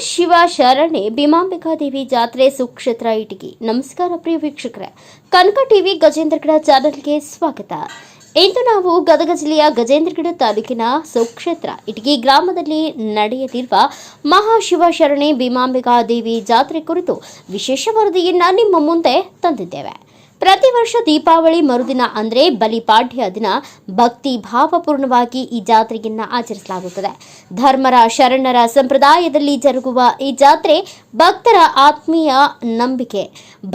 ಶಿವ ಶರಣೆ ಭೀಮಾಂಬಿಕಾ ದೇವಿ ಜಾತ್ರೆ ಸುಕ್ಷೇತ್ರ ಇಟಗಿ. ನಮಸ್ಕಾರ ಪ್ರಿಯ ವೀಕ್ಷಕರೇ. ಕನಕ ಟಿವಿ ಗಜೇಂದ್ರಗಡ ಚಾನೆಲ್ಗೆ ಸ್ವಾಗತ. ಇಂದು ನಾವು ಗದಗ ಜಿಲ್ಲೆಯ ಗಜೇಂದ್ರಗಡ ತಾಲೂಕಿನ ಸುಕ್ಷೇತ್ರ ಇಟಗಿ ಗ್ರಾಮದಲ್ಲಿ ನಡೆಯಲಿರುವ ಮಹಾಶಿವ ಶರಣೆ ಭೀಮಾಂಬಿಕಾ ದೇವಿ ಜಾತ್ರೆ ಕುರಿತು ವಿಶೇಷ ವರದಿಯನ್ನು ನಿಮ್ಮ ಮುಂದೆ ತಂದಿದ್ದೇವೆ. ಪ್ರತಿ ವರ್ಷ ದೀಪಾವಳಿ ಮರುದಿನ ಅಂದರೆ ಬಲಿಪಾಡ್ಯ ದಿನ ಭಕ್ತಿ ಭಾವಪೂರ್ಣವಾಗಿ ಈ ಜಾತ್ರೆಯನ್ನು ಆಚರಿಸಲಾಗುತ್ತದೆ. ಧರ್ಮರ ಶರಣರ ಸಂಪ್ರದಾಯದಲ್ಲಿ ಜರುಗುವ ಈ ಜಾತ್ರೆ ಭಕ್ತರ ಆತ್ಮೀಯ ನಂಬಿಕೆ,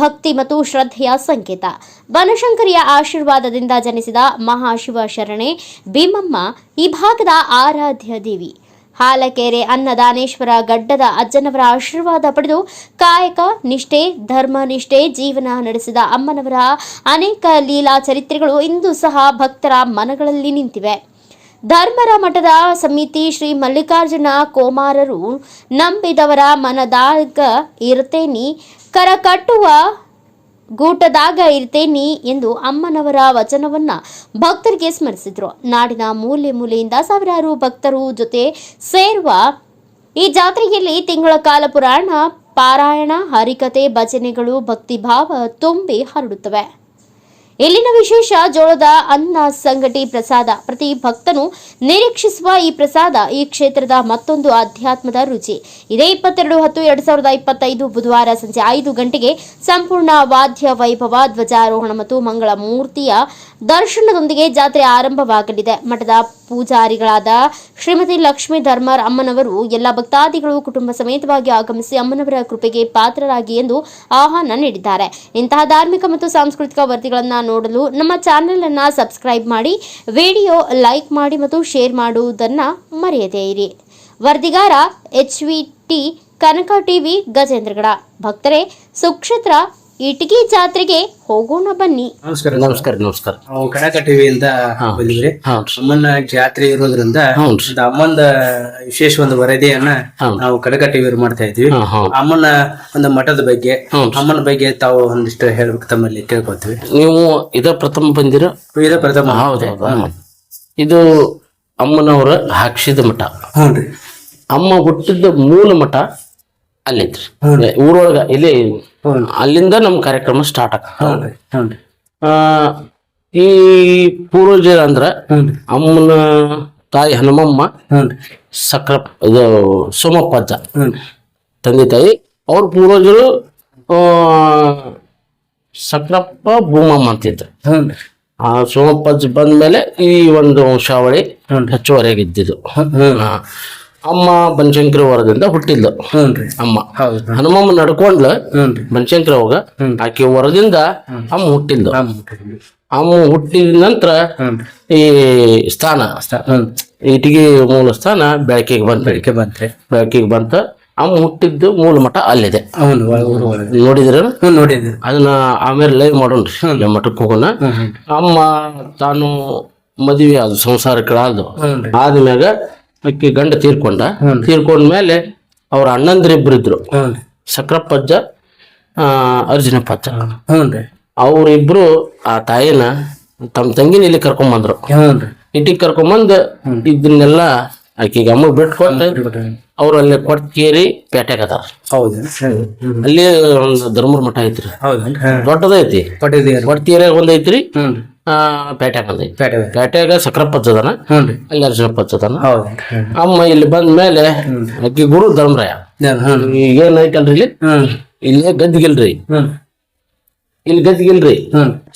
ಭಕ್ತಿ ಮತ್ತು ಶ್ರದ್ಧೆಯ ಸಂಕೇತ. ಬನಶಂಕರಿಯ ಆಶೀರ್ವಾದದಿಂದ ಜನಿಸಿದ ಮಹಾಶಿವ ಶರಣೆ ಭೀಮಮ್ಮ ಈ ಭಾಗದ ಆರಾಧ್ಯ ದೇವಿ. ಹಾಲಕೆರೆ ಅನ್ನದಾನೇಶ್ವರ ಗಡ್ಡದ ಅಜ್ಜನವರ ಆಶೀರ್ವಾದ ಪಡೆದು ಕಾಯಕ ನಿಷ್ಠೆ, ಧರ್ಮ ನಿಷ್ಠೆ, ಜೀವನ ನಡೆಸಿದ ಅಮ್ಮನವರ ಅನೇಕ ಲೀಲಾ ಚರಿತ್ರೆಗಳು ಇಂದು ಸಹ ಭಕ್ತರ ಮನಗಳಲ್ಲಿ ನಿಂತಿವೆ. ಧರ್ಮರ ಮಠದ ಸಮಿತಿ ಶ್ರೀ ಮಲ್ಲಿಕಾರ್ಜುನ ಕೋಮಾರರು ನಂಬಿದವರ ಮನದಾಗ ಇರ್ತೇನಿ ಕರ ಕಟ್ಟುವ ಗೂಟದಾಗ ಇರ್ತೇನಿ ಎಂದು ಅಮ್ಮನವರ ವಚನವನ್ನ ಭಕ್ತರಿಗೆ ಸ್ಮರಿಸಿದ್ರು. ನಾಡಿನ ಮೂಲೆ ಮೂಲೆಯಿಂದ ಸಾವಿರಾರು ಭಕ್ತರು ಜೊತೆ ಸೇರುವ ಈ ಜಾತ್ರೆಯಲ್ಲಿ ತಿಂಗಳ ಕಾಲ ಪುರಾಣ, ಪಾರಾಯಣ ಹರಿಕತೆ ಭಜನೆಗಳು, ಭಕ್ತಿಭಾವ ತುಂಬಿ ಹರಡುತ್ತವೆ. ಇಲ್ಲಿನ ವಿಶೇಷ ಜೋಳದ ಅನ್ನ ಸಂಗಟಿ ಪ್ರಸಾದ. ಪ್ರತಿ ಭಕ್ತನು ನಿರೀಕ್ಷಿಸುವ ಈ ಪ್ರಸಾದ ಈ ಕ್ಷೇತ್ರದ ಮತ್ತೊಂದು ಅಧ್ಯಾತ್ಮದ ರುಚಿ. ಇದೇ ಇಪ್ಪತ್ತೆರಡು ಹತ್ತು ಎರಡ್ ಸಾವಿರದ ಇಪ್ಪತ್ತೈದು ಬುಧವಾರ ಸಂಜೆ ಐದು ಗಂಟೆಗೆ ಸಂಪೂರ್ಣ ವಾದ್ಯ ವೈಭವ ಧ್ವಜಾರೋಹಣ ಮತ್ತು ಮಂಗಳ ಮೂರ್ತಿಯ ದರ್ಶನದೊಂದಿಗೆ ಜಾತ್ರೆ ಆರಂಭವಾಗಲಿದೆ. ಮಠದ ಪೂಜಾರಿಗಳಾದ ಶ್ರೀಮತಿ ಲಕ್ಷ್ಮೀ ಧರ್ಮರ್ ಅಮ್ಮನವರು ಎಲ್ಲ ಭಕ್ತಾದಿಗಳು ಕುಟುಂಬ ಸಮೇತವಾಗಿ ಆಗಮಿಸಿ ಅಮ್ಮನವರ ಕೃಪೆಗೆ ಪಾತ್ರರಾಗಿ ಎಂದು ಆಹ್ವಾನ ನೀಡಿದ್ದಾರೆ. ಇಂತಹ ಧಾರ್ಮಿಕ ಮತ್ತು ಸಾಂಸ್ಕೃತಿಕ ವರದಿಗಳನ್ನು ನೋಡಲು ನಮ್ಮ ಚಾನೆಲ್ ಅನ್ನ ಸಬ್ಸ್ಕ್ರೈಬ್ ಮಾಡಿ, ವಿಡಿಯೋ ಲೈಕ್ ಮಾಡಿ ಮತ್ತು ಶೇರ್ ಮಾಡುವುದನ್ನ ಮರೆಯದೇ ಇರಿ ವರದಿಗಾರ H V T Kanaka TV Gajendragad. ಭಕ್ತರೇ, ಸುಕ್ಷೇತ್ರ ಇಟಗಿ ಜಾತ್ರೆಗೆ ಹೋಗೋಣ ಬನ್ನಿ. ನಮಸ್ಕಾರ ನಮಸ್ಕಾರ ನಮಸ್ಕಾರ. ನಾವು ಕನಕ ಟಿವಿಯಿಂದ ಬಂದಿವ್ರಿ ಹೌನ್ರಿ ಅಮ್ಮನ ಜಾತ್ರೆ ಇರೋದ್ರಿಂದ ಅಮ್ಮನ ಒಂದು ಅಮ್ಮಂದ ವಿಶೇಷ ಒಂದು ವರದಿಯನ್ನ. ನಾವು ಕಡಕ ಟಿವಿ ಮಾಡ್ತಾ ಇದ್ವಿ. ಅಮ್ಮನ ಒಂದು ಮಠದ ಬಗ್ಗೆ. ಅಮ್ಮನ ಬಗ್ಗೆ ತಾವು ಒಂದಿಷ್ಟು ಹೇಳ್ಬೇಕು ತಮ್ಮಲ್ಲಿ ಕೇಳ್ಕೊತೀವಿ ನೀವು ಇದ ಪ್ರಥಮ ಬಂದಿರ? ಇದ ಪ್ರಥಮ. ಹೌದು ಇದು ಅಮ್ಮನವರ ಹಾಕ್ಸಿದ ಮಠ. ಅಮ್ಮ ಹುಟ್ಟಿದ ಮೂಲ ಮಠ ಅಲ್ಲಿದ್ರಿ. ಊರೊಳಗ ಇಲ್ಲಿ ಅಲ್ಲಿಂದ ನಮ್ಮ ಕಾರ್ಯಕ್ರಮ ಸ್ಟಾರ್ಟ್ ಆಗ ಈ ಪೂರ್ವಜರ ಅಂದ್ರ ಅಮ್ಮನ ತಾಯಿ ಹನುಮಮ್ಮ ಸಕ್ರ ಇದು ಸೋಮಪ್ಪಜ್ಜ. ತಂದೆ ತಾಯಿ ಅವ್ರ ಪೂರ್ವಜರು ಸಕ್ರಪ್ಪ ಭೂಮಮ್ಮ ಅಂತಿದ್ರು. ಆ ಸೋಮಪ್ಪಜ್ಜ ಬಂದ್ಮೇಲೆ ಈ ಒಂದು ವಂಶಾವಳಿ ಹೆಚ್ಚುವರೆಗೆ ಇದ್ದಿದ್ದು ಅಮ್ಮ ಬನಶಂಕರ ವರದಿಂದ ಹುಟ್ಟಿದ್ಲು. ಹ್ಞೂನ್ರಿ ಅಮ್ಮ. ಹೌದು. ಹನುಮಮ್ಮ ನಡ್ಕೊಂಡ್ಲ. ಹ್ಞೂನ್ರಿ ಹೋಗ. ಅವಾಗ ಆಕೆ ವರದಿಂದ ಅಮ್ಮ ಹುಟ್ಟಿದ್ಲು. ಅಮ್ಮ ಹುಟ್ಟಿದ ನಂತರ ಈ ಸ್ಥಾನ ಇಟಿಗೆ ಮೂಲ ಸ್ಥಾನ ಬೆಳಕಿಗೆ ಬಂತ. ಬೆಳಕಿಗೆ ಬಂತೆ ಬೆಳಕಿಗೆ ಬಂತ. ಅಮ್ಮ ಹುಟ್ಟಿದ್ದು ಮೂಲ ಮಠ ಅಲ್ಲಿದೆ. ನೋಡಿದ್ರ ಅದನ್ನ ಆಮೇಲೆ ಲೈವ್ ಮಾಡೋಣ್ರಿ ನಮ್ಮ ಮಠಕ್ಕೆ ಹೋಗೋಣ. ಅಮ್ಮ ತಾನು ಮದುವೆ ಅದು ಸಂಸಾರಕ್ಕೆ ಆದ್ಮ್ಯಾಗ ಅಕ್ಕಿ ಗಂಡ ತೀರ್ಕೊಂಡ. ತೀರ್ಕೊಂಡ ಮೇಲೆ ಅವ್ರ ಅಣ್ಣಂದ್ರಿಬ್ರು ಇದ್ರು. ಸಕ್ರಪ್ಪಜ್ಜ ಅರ್ಜುನ ಅರ್ಜುನಪ್ಪಜ್ಜ ಅವ್ರಿಬ್ರು ಆ ತಾಯಿನ ತಮ್ಮ ತಂಗಿನ ಇಲ್ಲಿ ಕರ್ಕೊಂಬಂದ್ರು. ಇಟ್ಟಿಗೆ ಕರ್ಕೊಂಬಂದು ಇದನ್ನೆಲ್ಲ ಆಕೆಗೆ ಅಮ್ಮ ಬಿಟ್ಕೊಂಡು ಅವ್ರು ಅಲ್ಲಿ ಕೊಟ್ಕೇರಿ ಪೇಟೆಗೆ ಅದಾರ. ಹೌದು ಅಲ್ಲಿ ಒಂದು ಧರ್ಮರ ಮಠ ಐತ್ರಿ. ದೊಡ್ಡದೈತಿ. ಕೊಟ್ಟೇರಿ ಒಂದೈತ್ರಿ. ಒಂದ್ ಐತ್ರಿ ಐತಿ ಪೇಟೆ ಪೇಟೆಗ ಸಕ್ರಪ್ಪ ಹಚ್ಚದಾನ ಹ್ಞೂ ಅಲ್ಲಿ ಅರ್ಜುನಪ್ಪ ಅದಾನ ಹೌದನ್ರಿ ಅಮ್ಮ ಇಲ್ಲಿ ಬಂದ ಮೇಲೆ ಅಕ್ಕಿ ಗುರು ಧರ್ಮರಾಯ ಏನ್ ಐತಲ್ರಿ ಇಲ್ಲಿ ಇಲ್ಲೇ ಗದ್ದಿಗಿಲ್ರಿ ಇಲ್ಲಿ ಗದ್ದಿಗಿಲ್ರಿ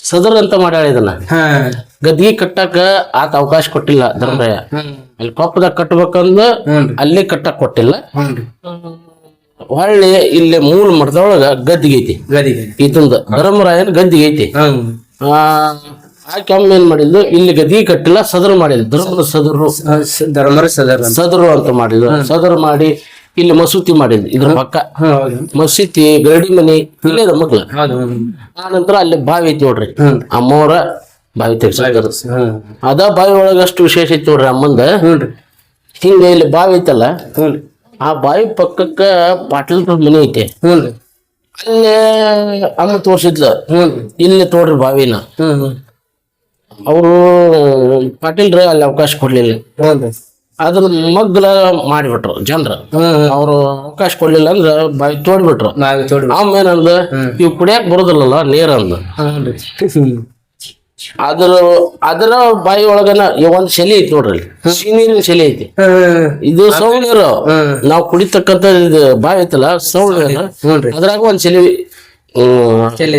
ಸದರ್ ಅಂತ ಮಾಡ್ಯಾಳ ಇದನ್ನ ಹಾಂ ಗದ್ದಿಗೆ ಕಟ್ಟಕ ಆತ ಅವಕಾಶ ಕೊಟ್ಟಿಲ್ಲ ಧರ್ಮರಾಯ ಅಲ್ಲಿ ಕೊಪ್ಪದಾಗ ಕಟ್ಟಬೇಕಂದ್ರೆ ಹ್ಞೂ ಅಲ್ಲಿ ಕಟ್ಟಕ್ ಕೊಟ್ಟಿಲ್ಲ ಹೊಳ್ಳಿ ಇಲ್ಲಿ ಮೂಲ ಮಠದೊಳಗ ಗದ್ದಿಗೆ ಐತಿ ಗದಿಗೆ ಇದೊಂದ ಧರ್ಮರಾಯನ ಗದ್ದಿಗೆ ಐತಿ ಹ್ಞೂ ಆ ಆಕೆ ಅಮ್ಮ ಏನ್ ಮಾಡಿದ್ಲು ಇಲ್ಲಿ ಗದಿ ಕಟ್ಟಿಲ್ಲ ಸದರ್ ಮಾಡಿದ್ರು ಧರ್ಮದ ಸದರು. ಧರ್ಮರ ಸದರ್ ಅಂತ. ಸದರು ಅಂತ ಮಾಡಿದ್ಲು. ಸದರ್ ಮಾಡಿ ಇಲ್ಲಿ ಮಸೂತಿ ಮಾಡಿದ್ರು ಇದ್ರ ಪಕ್ಕ. ಮಸೀತಿ ಗರಡಿ ಮನೆ ಇಲ್ಲೇ ಮಗ್ಲ ಆ ನಂತರ ಅಲ್ಲಿ ಬಾವಿ ಐತಿ ನೋಡ್ರಿ. ಅಮ್ಮವ್ರ ಬಾವಿ ತೆಗ್ಸಿದ್ರು. ಅದ ಬಾವಿ ಒಳಗ ಅಷ್ಟು ವಿಶೇಷ ಐತಿ ನೋಡ್ರಿ ಅಮ್ಮಂದ. ಹಿಂಗ ಇಲ್ಲಿ ಬಾವಿ ಐತಲ್ಲ ಆ ಬಾವಿ ಪಕ್ಕಕ್ಕ ಪಾಟೀಲ್ ಮನೆ ಐತೆ. ಅಲ್ಲೇ ಅಮ್ಮ ತೋರ್ಸಿದ್ಲ. ಇಲ್ಲಿ ತೋಡ್ರಿ ಬಾವಿನ. ಅವರು ಪಾಟೀಲ್ರ ಅಲ್ಲಿ ಅವಕಾಶ ಕೊಡ್ಲಿಲ್ಲ. ಅದ್ರ ಮಗ್ಲ ಮಾಡಿಬಿಟ್ರು ಜನರು. ಅವರು ಅವಕಾಶ ಕೊಡ್ಲಿಲ್ಲ ಅಂದ್ರೆ ಬಾಯಿ ತೋಡ್ಬಿಟ್ರು. ಆಮೇಲೆ ಇವ್ ಕುಡಿಯಾಕ ಬರೋದಿಲ್ಲಲ್ಲ ನೀರ್ ಅಂದ. ಹ್ಞೂ ಅದ್ರ ಅದರ ಬಾಯಿ ಒಳಗನ ಈ ಒಂದ್ ಶಲಿ ಐತಿ ನೋಡ್ರಿ ಸಿನೀರಿನ ಶಲಿ ಐತಿ. ಇದು ಸೌಳ್ ನೀರು ನಾವ್ ಕುಡಿತಕ್ಕಂತ ಇದು ಬಾವಿ ಐತಲ್ಲ ಸೌಳ್ ನೀರು ಅದ್ರಾಗ ಒಂದ್ ಶೆಲಿ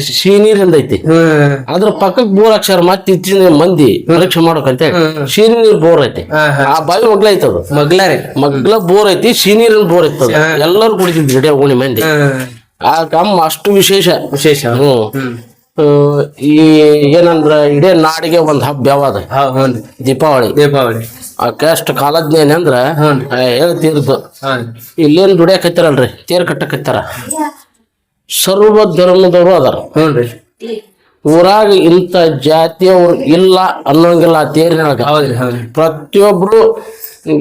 ಸಿಹಿ ನೀರಿಂದ ಐತಿ ಅದ್ರ ಪಕ್ಕಕ್ ಬೋರ್ ಹಾಕ್ಸಾರ ಮತ್ತೆ ಇತ್ತಿನ ಮಂದಿ ಪರೀಕ್ಷೆ ಮಾಡೋಕಂತ ಸಿಹಿ ನೀರ್ ಬೋರ್ ಐತಿ. ಆ ಬಾವಿ ಮಗ್ಲ ಐತದ ಮಗ್ಲ ರೀ. ಮಗ್ಲ ಬೋರ್ ಐತಿ ಸಿಹಿ ನೀರಿನ ಬೋರ್ ಐತದ ಎಲ್ಲರೂ ಕುಡಿತಿದ್ರು ಗಿಡ ಓಣಿ ಮಂದಿ. ಆ ಕಮ್ಮ ಅಷ್ಟು ವಿಶೇಷ. ವಿಶೇಷ. ಹ್ಮ್. ಈ ಏನಂದ್ರ ಇಡೇ ನಾಡಿಗೆ ಒಂದ್ ಹಬ್ಬ ಹ್ಞೂ ದೀಪಾವಳಿ. ದೀಪಾವಳಿ. ಅಷ್ಟು ಕಾಲಜ್ಞಾನಿ ಅಂದ್ರ ಹೇಳ್ತಿರ್ದು. ಇಲ್ಲೇನ್ ದುಡಿಯಾಕತ್ತಾರಲ್ರಿ? ತೇರ್ ಕಟ್ಟಕತ್ತಾರ? ಸರ್ವ ಧರ್ಮದವರು ಅದಾರ. ಹ್ಞೂ ಊರಾಗ ಇಂಥ ಜಾತಿಯವ್ರು ಇಲ್ಲ ಅನ್ನೋಂಗಿಲ್ಲ ತೇರಿನೊಳಗ ಹೌದ್ರಿ ಹೌದ್ರಿ. ಪ್ರತಿಯೊಬ್ರು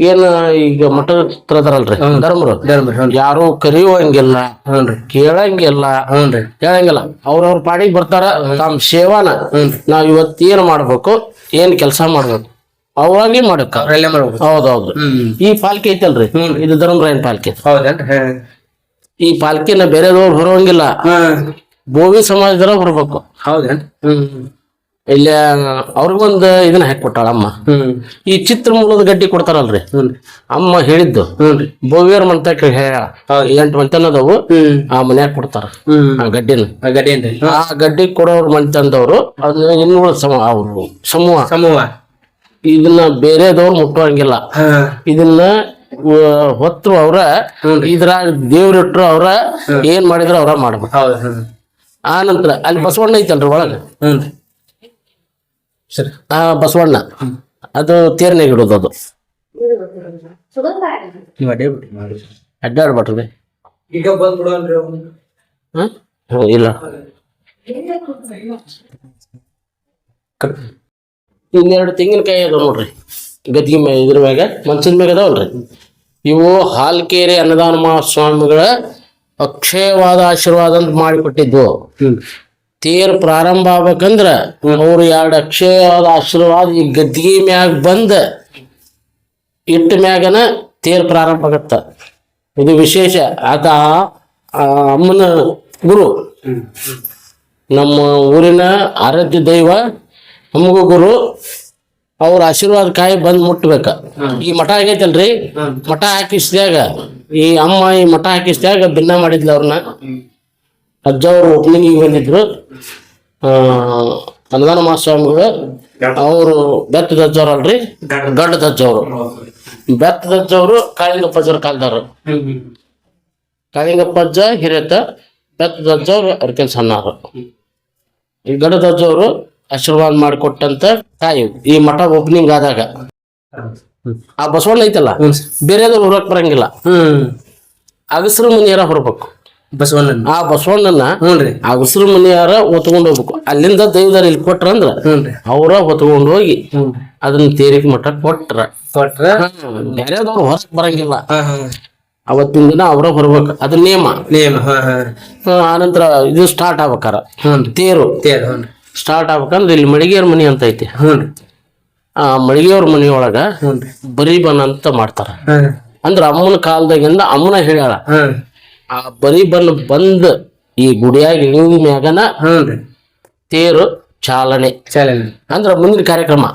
ಏನ ಈಗ ಮಠ ಹತ್ರ ಅದಾರಲ್ರಿ ಧರ್ಮರು ಧರ್ಮ ಯಾರು ಕರೆಯುವಂಗಿಲ್ಲ ಹ್ಞೂ ರೀ ಕೇಳಂಗಿಲ್ಲ. ಹೇಳಂಗಿಲ್ಲ ಅವ್ರವ್ರ ಪಾಡಿಗೆ ಬರ್ತಾರ ತಮ್ಮ ಸೇವಾನ ನಾವ್ ಇವತ್ತು ಏನ್ ಮಾಡ್ಬೇಕು ಏನ್ ಕೆಲಸ ಮಾಡ್ಬೇಕು ಅವಾಗೇ ಮಾಡ್ಬೇಕು. ಹೌದೌದು. ಈ ಪಾಲ್ಕಿ ಐತಲ್ರಿ ಇದು ಧರ್ಮರಾಯನ್ ಪಾಲ್ಕಿ. ಐತಿ ಈ ಪಾಲ್ಕಿನ ಬೇರೆದವ್ರು ಹೊರವಂಗಿಲ್ಲ ಹಾಂ. ಬೋವಿ ಸಮಾಜದವ್ರ ಹೊರಬೇಕು ಹೌದೇನ್ ಹ್ಮ್. ಇಲ್ಲ ಅವ್ರಿಗೊಂದು ಇದನ್ನ ಹಾಕ್ಬಿಟ್ಟಾಳ ಅಮ್ಮ ಹ್ಮ್. ಈ ಚಿತ್ರ ಮೂಲದ ಗಡ್ಡಿ ಕೊಡ್ತಾರಲ್ರಿ. ಅಮ್ಮ ಹೇಳಿದ್ದು ಬೋವಿಯರ್ ಹೌದು. ಎಂಟು ಮಂತನದವು ಆ ಮನ್ಯಾಗ ಕೊಡ್ತಾರ. ಆ ಗಡ್ಡಿನ. ಆ ಗಡ್ಡಿ ಕೊಡೋರ್ ಮಂತಂದವ್ರು ಅದನ್ನ ಇನ್ನುಳ ಸಮ ಅವರು ಸಮೂಹ. ಸಮೂಹ. ಇದನ್ನ ಬೇರೆದವ್ರು ಮುಟ್ಟುವಂಗಿಲ್ಲ ಹಾಂ. ಇದನ್ನ ಹೊತ್ತು ಅವ್ರ ಇದ್ರಾಗ ದೇವ್ರಿಟ್ರು ಅವ್ರ ಏನ್ ಮಾಡಿದ್ರು ಅವ್ರ ಮಾಡ್ಬೇಕು. ಆ ನಂತರ ಅಲ್ಲಿ ಬಸವಣ್ಣ ಐತಲ್ರಿ ಒಳಗ? ಆ ಬಸವಣ್ಣ ಅದು ತೇರ್ನಾಗ ಇಡೋದು ಅದು. ನೀವು ಅಡ್ಡೇ ಬಿಟ್ಟು ಮಾಡಿ. ಅಡ್ಡಾಡ್ಬಾರ್ದು ಈಗ ಬಂದ್ಬಿಡೋನ್ರಿ ಅವ್ನು. ಹ? ಹ್ಮ್, ಇಲ್ಲ. ಇನ್ನೆರಡು ತೆಂಗಿನಕಾಯಿ ಅದಾವ ನೋಡ್ರಿ. ಗದ್ಗಿ ಇದ್ರ ಮ್ಯಾಗ ಮನ್ಸಿನ ಮ್ಯಾಗ ಅದಾವಲ್ರಿ. ಇವು ಹಾಲ್ಕೇರಿ ಅನ್ನದಾನ ಮಹಾಸ್ವಾಮಿಗಳ ಅಕ್ಷಯವಾದ ಆಶೀರ್ವಾದ ಅಂತ ಮಾಡಿಕೊಟ್ಟಿದ್ವು. ತೇರ್ ಪ್ರಾರಂಭ ಆಗ್ಬೇಕಂದ್ರ ಅವ್ರು ಎರಡು ಅಕ್ಷಯವಾದ ಆಶೀರ್ವಾದ ಈ ಗದ್ಗಿ ಮ್ಯಾಗ ಬಂದ ಇಟ್ಟ ಮ್ಯಾಗನ ತೇರ್ ಪ್ರಾರಂಭ ಆಗತ್ತ. ಇದು ವಿಶೇಷ. ಆತ ಅಮ್ಮನ ಗುರು. ನಮ್ಮ ಊರಿನ ಆರಾಧ್ಯ ದೈವ ನಮಗೂ ಗುರು. ಅವ್ರ ಆಶೀರ್ವಾದ ಕಾಯಿ ಬಂದ್ ಮುಟ್ಬೇಕ. ಈ ಮಠ ಆಗೈತಲ್ರಿ? ಮಠ ಹಾಕಿಸ್ದಾಗ ಈ ಅಮ್ಮ ಈ ಮಠ ಹಾಕಿಸ್ದಾಗ ಭಿನ್ನ ಮಾಡಿದ್ಲು ಅವ್ರನ್ನ. ಅಜ್ಜ ಅವ್ರು ಓಪನಿಂಗಿಗೆ ಬಂದಿದ್ರು. ಆ ಅನ್ನದಾನ ಮಹಾಸ್ವಾಮಿಗಳು. ಅವರು ಬೆತ್ತದ ಅಜ್ಜವ್ರು ಅಲ್ರಿ ಗಡ್ಡದ ಅಜ್ಜವ್ರು ಬೆತ್ತದ ಅಜ್ಜವ್ರು ಕಾಳಿಂಗಪ್ಪ ಅಜ್ಜವ್ರ ಕಾಲ್ದವ್ರು. ಕಾಳಿಂಗಪ್ಪ ಅಜ್ಜ ಬೆತ್ತ ಬೆತ್ತದ ಅಜ್ಜವ್ರು ಅವ್ರಕಿನ್ ಸಣ್ಣವ್ರು ಈ ಗಡದ ಅಜ್ಜವ್ರು ಆಶೀರ್ವಾದ ಮಾಡಿಕೊಟ್ಟಂತ ತಾಯಿ ಈ ಮಠ ಓಪನಿಂಗ್ ಆದಾಗ. ಆ ಬಸವಣ್ಣ ಐತಲ್ಲ ಬೇರೆದವ್ರು ಹೊರಕ್ ಬರಂಗಿಲ್ಲ. ಅಗಸರು ಮನೆಯಾರ ಹೊರಬೇಕು. ಬಸವಣ್ಣನ. ಆ ಬಸವಣ್ಣನ ಅಗಸ್ರ ಮನೆಯಾರ ಹೊತ್ಕೊಂಡು ಹೋಗ್ಬೇಕು. ಅಲ್ಲಿಂದ ದೈವದಾರ ಇಲ್ಲಿ ಕೊಟ್ರ ಅಂದ್ರ ಅವ್ರ ಹೊತ್ಕೊಂಡು ಹೋಗಿ ಅದನ್ನ ತೇರಿಗೆ ಮಠ ಕೊಟ್ರ. ಕೊಟ್ರ? ಬೇರೆದವ್ರು ಹೊರಕ್ ಬರಂಗಿಲ್ಲ. ಅವತ್ತಿನ ದಿನ ಅವ್ರ ಬರ್ಬೇಕು ಅದು ನಿಯಮ. ಆ, ಆನಂತರ ಇದು ಸ್ಟಾರ್ಟ್ ಆಗ್ಬೇಕಾರ. ತೇರು. ತೇರು ಸ್ಟಾರ್ಟ್ ಆಗ್ಬೇಕಂದ್ರೆ ಇಲ್ಲಿ ಮಳಿಗೆಯವ್ರ ಮನಿ ಅಂತ ಐತಿ. ಆ ಮಳಿಗೆಯವ್ರ ಮನಿಯೊಳಗ ಬರೀಬನ್ ರೀ. ಬರೀ ಬನ್ ಅಂತ ಮಾಡ್ತಾರ. ಅಂದ್ರ ಅಮ್ಮನ ಕಾಲದಾಗಿಂದ ಅಮ್ಮನ ಹೇಳ್ಯಾಳ. ಹಾಂ ಆ ಬರಿ ಬನ್ ಬಂದ್ ಈ ಗುಡಿಯಾಗಿ ಇಳಿದ ಮ್ಯಾಗನ ತೇರು ಚಾಲನೆ. ಚಾಲನೆ. ಅಂದ್ರ ಮುಂದಿನ ಕಾರ್ಯಕ್ರಮ.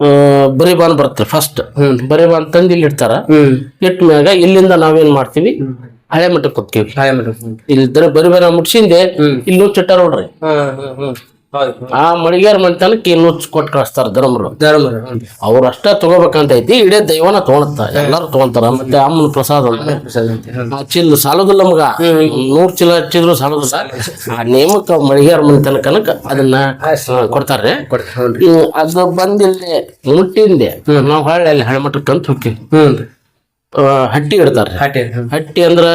ಬರ್ತಾರೆ ಬರೀ ಬಾನ್ ಬರುತ್ತೆ ಫಸ್ಟ್ ಹ್ಞೂ ಬರೀ ಬಾನ್ ತಂದು ಇಲ್ಲಿ ಇಡ್ತಾರ ಇಟ್ಟ ಮ್ಯಾಗ ಇಲ್ಲಿಂದ ನಾವೇನ್ ಮಾಡ್ತೀವಿ? ಹಳೆ ಮಠಕ್ಕೆ ಹೋಗ್ತೀವಿ. ಹಾಯ್ ಮೇಡಮ್ ಇಲ್ಲಿ ಇಲ್ಲಿದ್ರೆ ಬರಿ ಬರ ಮುಟ್ಸಿಂದೆ ಇಲ್ಲಿ ನುಚ್ಚಿಟ್ಟಾರ ನೋಡ್ರಿ. ಆ ಮಳಿಗಾರ ಮನೆತನಕ್ಕೆ ಇಲ್ಲಿ ನುಚ್ಚು ಕೊಟ್ಟು ಕಳಿಸ್ತಾರ ಧರ್ಮರು. ಧರ್ಮ ಅವ್ರು ಅಷ್ಟೇ ತಗೋಬೇಕಂತ ಐತಿ ಇಡೇ ದೈವನ ತಗೊಳತ್ತ ಎಲ್ಲಾರು ತಗೊಂತಾರ ಮತ್ತೆ ಅಮ್ಮನ ಪ್ರಸಾದ ಅಂತ. ಹ್ಞೂ ಆ ಚಿಲ್ ಸಾಲದಿಲ್ಲ ಮಗ. ನೂರ್ ಚಿಲ್ಲ ಹಚ್ಚಿದ್ರು ಸಾಲದಿಲ್ಲ ಆ ನೇಮಕ ಮಳಿಗಾರ ಮನೆ ಕನಕ ಅದನ್ನ ಕೊಡ್ತಾರೆ. ಅದು ಬಂದಿಲ್ಲೇ ಮುಟ್ಟಿಂದೆ. ನಾವು ಹೊಳ್ಳಿ ಅಲ್ಲಿ ಹಳೆಮಠಕ್ಕೆ ಅಂತ ಹೋಗ್ತೀವಿ. ಹ್ಞೂ ರೀ ಹಟ್ಟಿ ಹಟ್ಟಿ ಅಂದ್ರ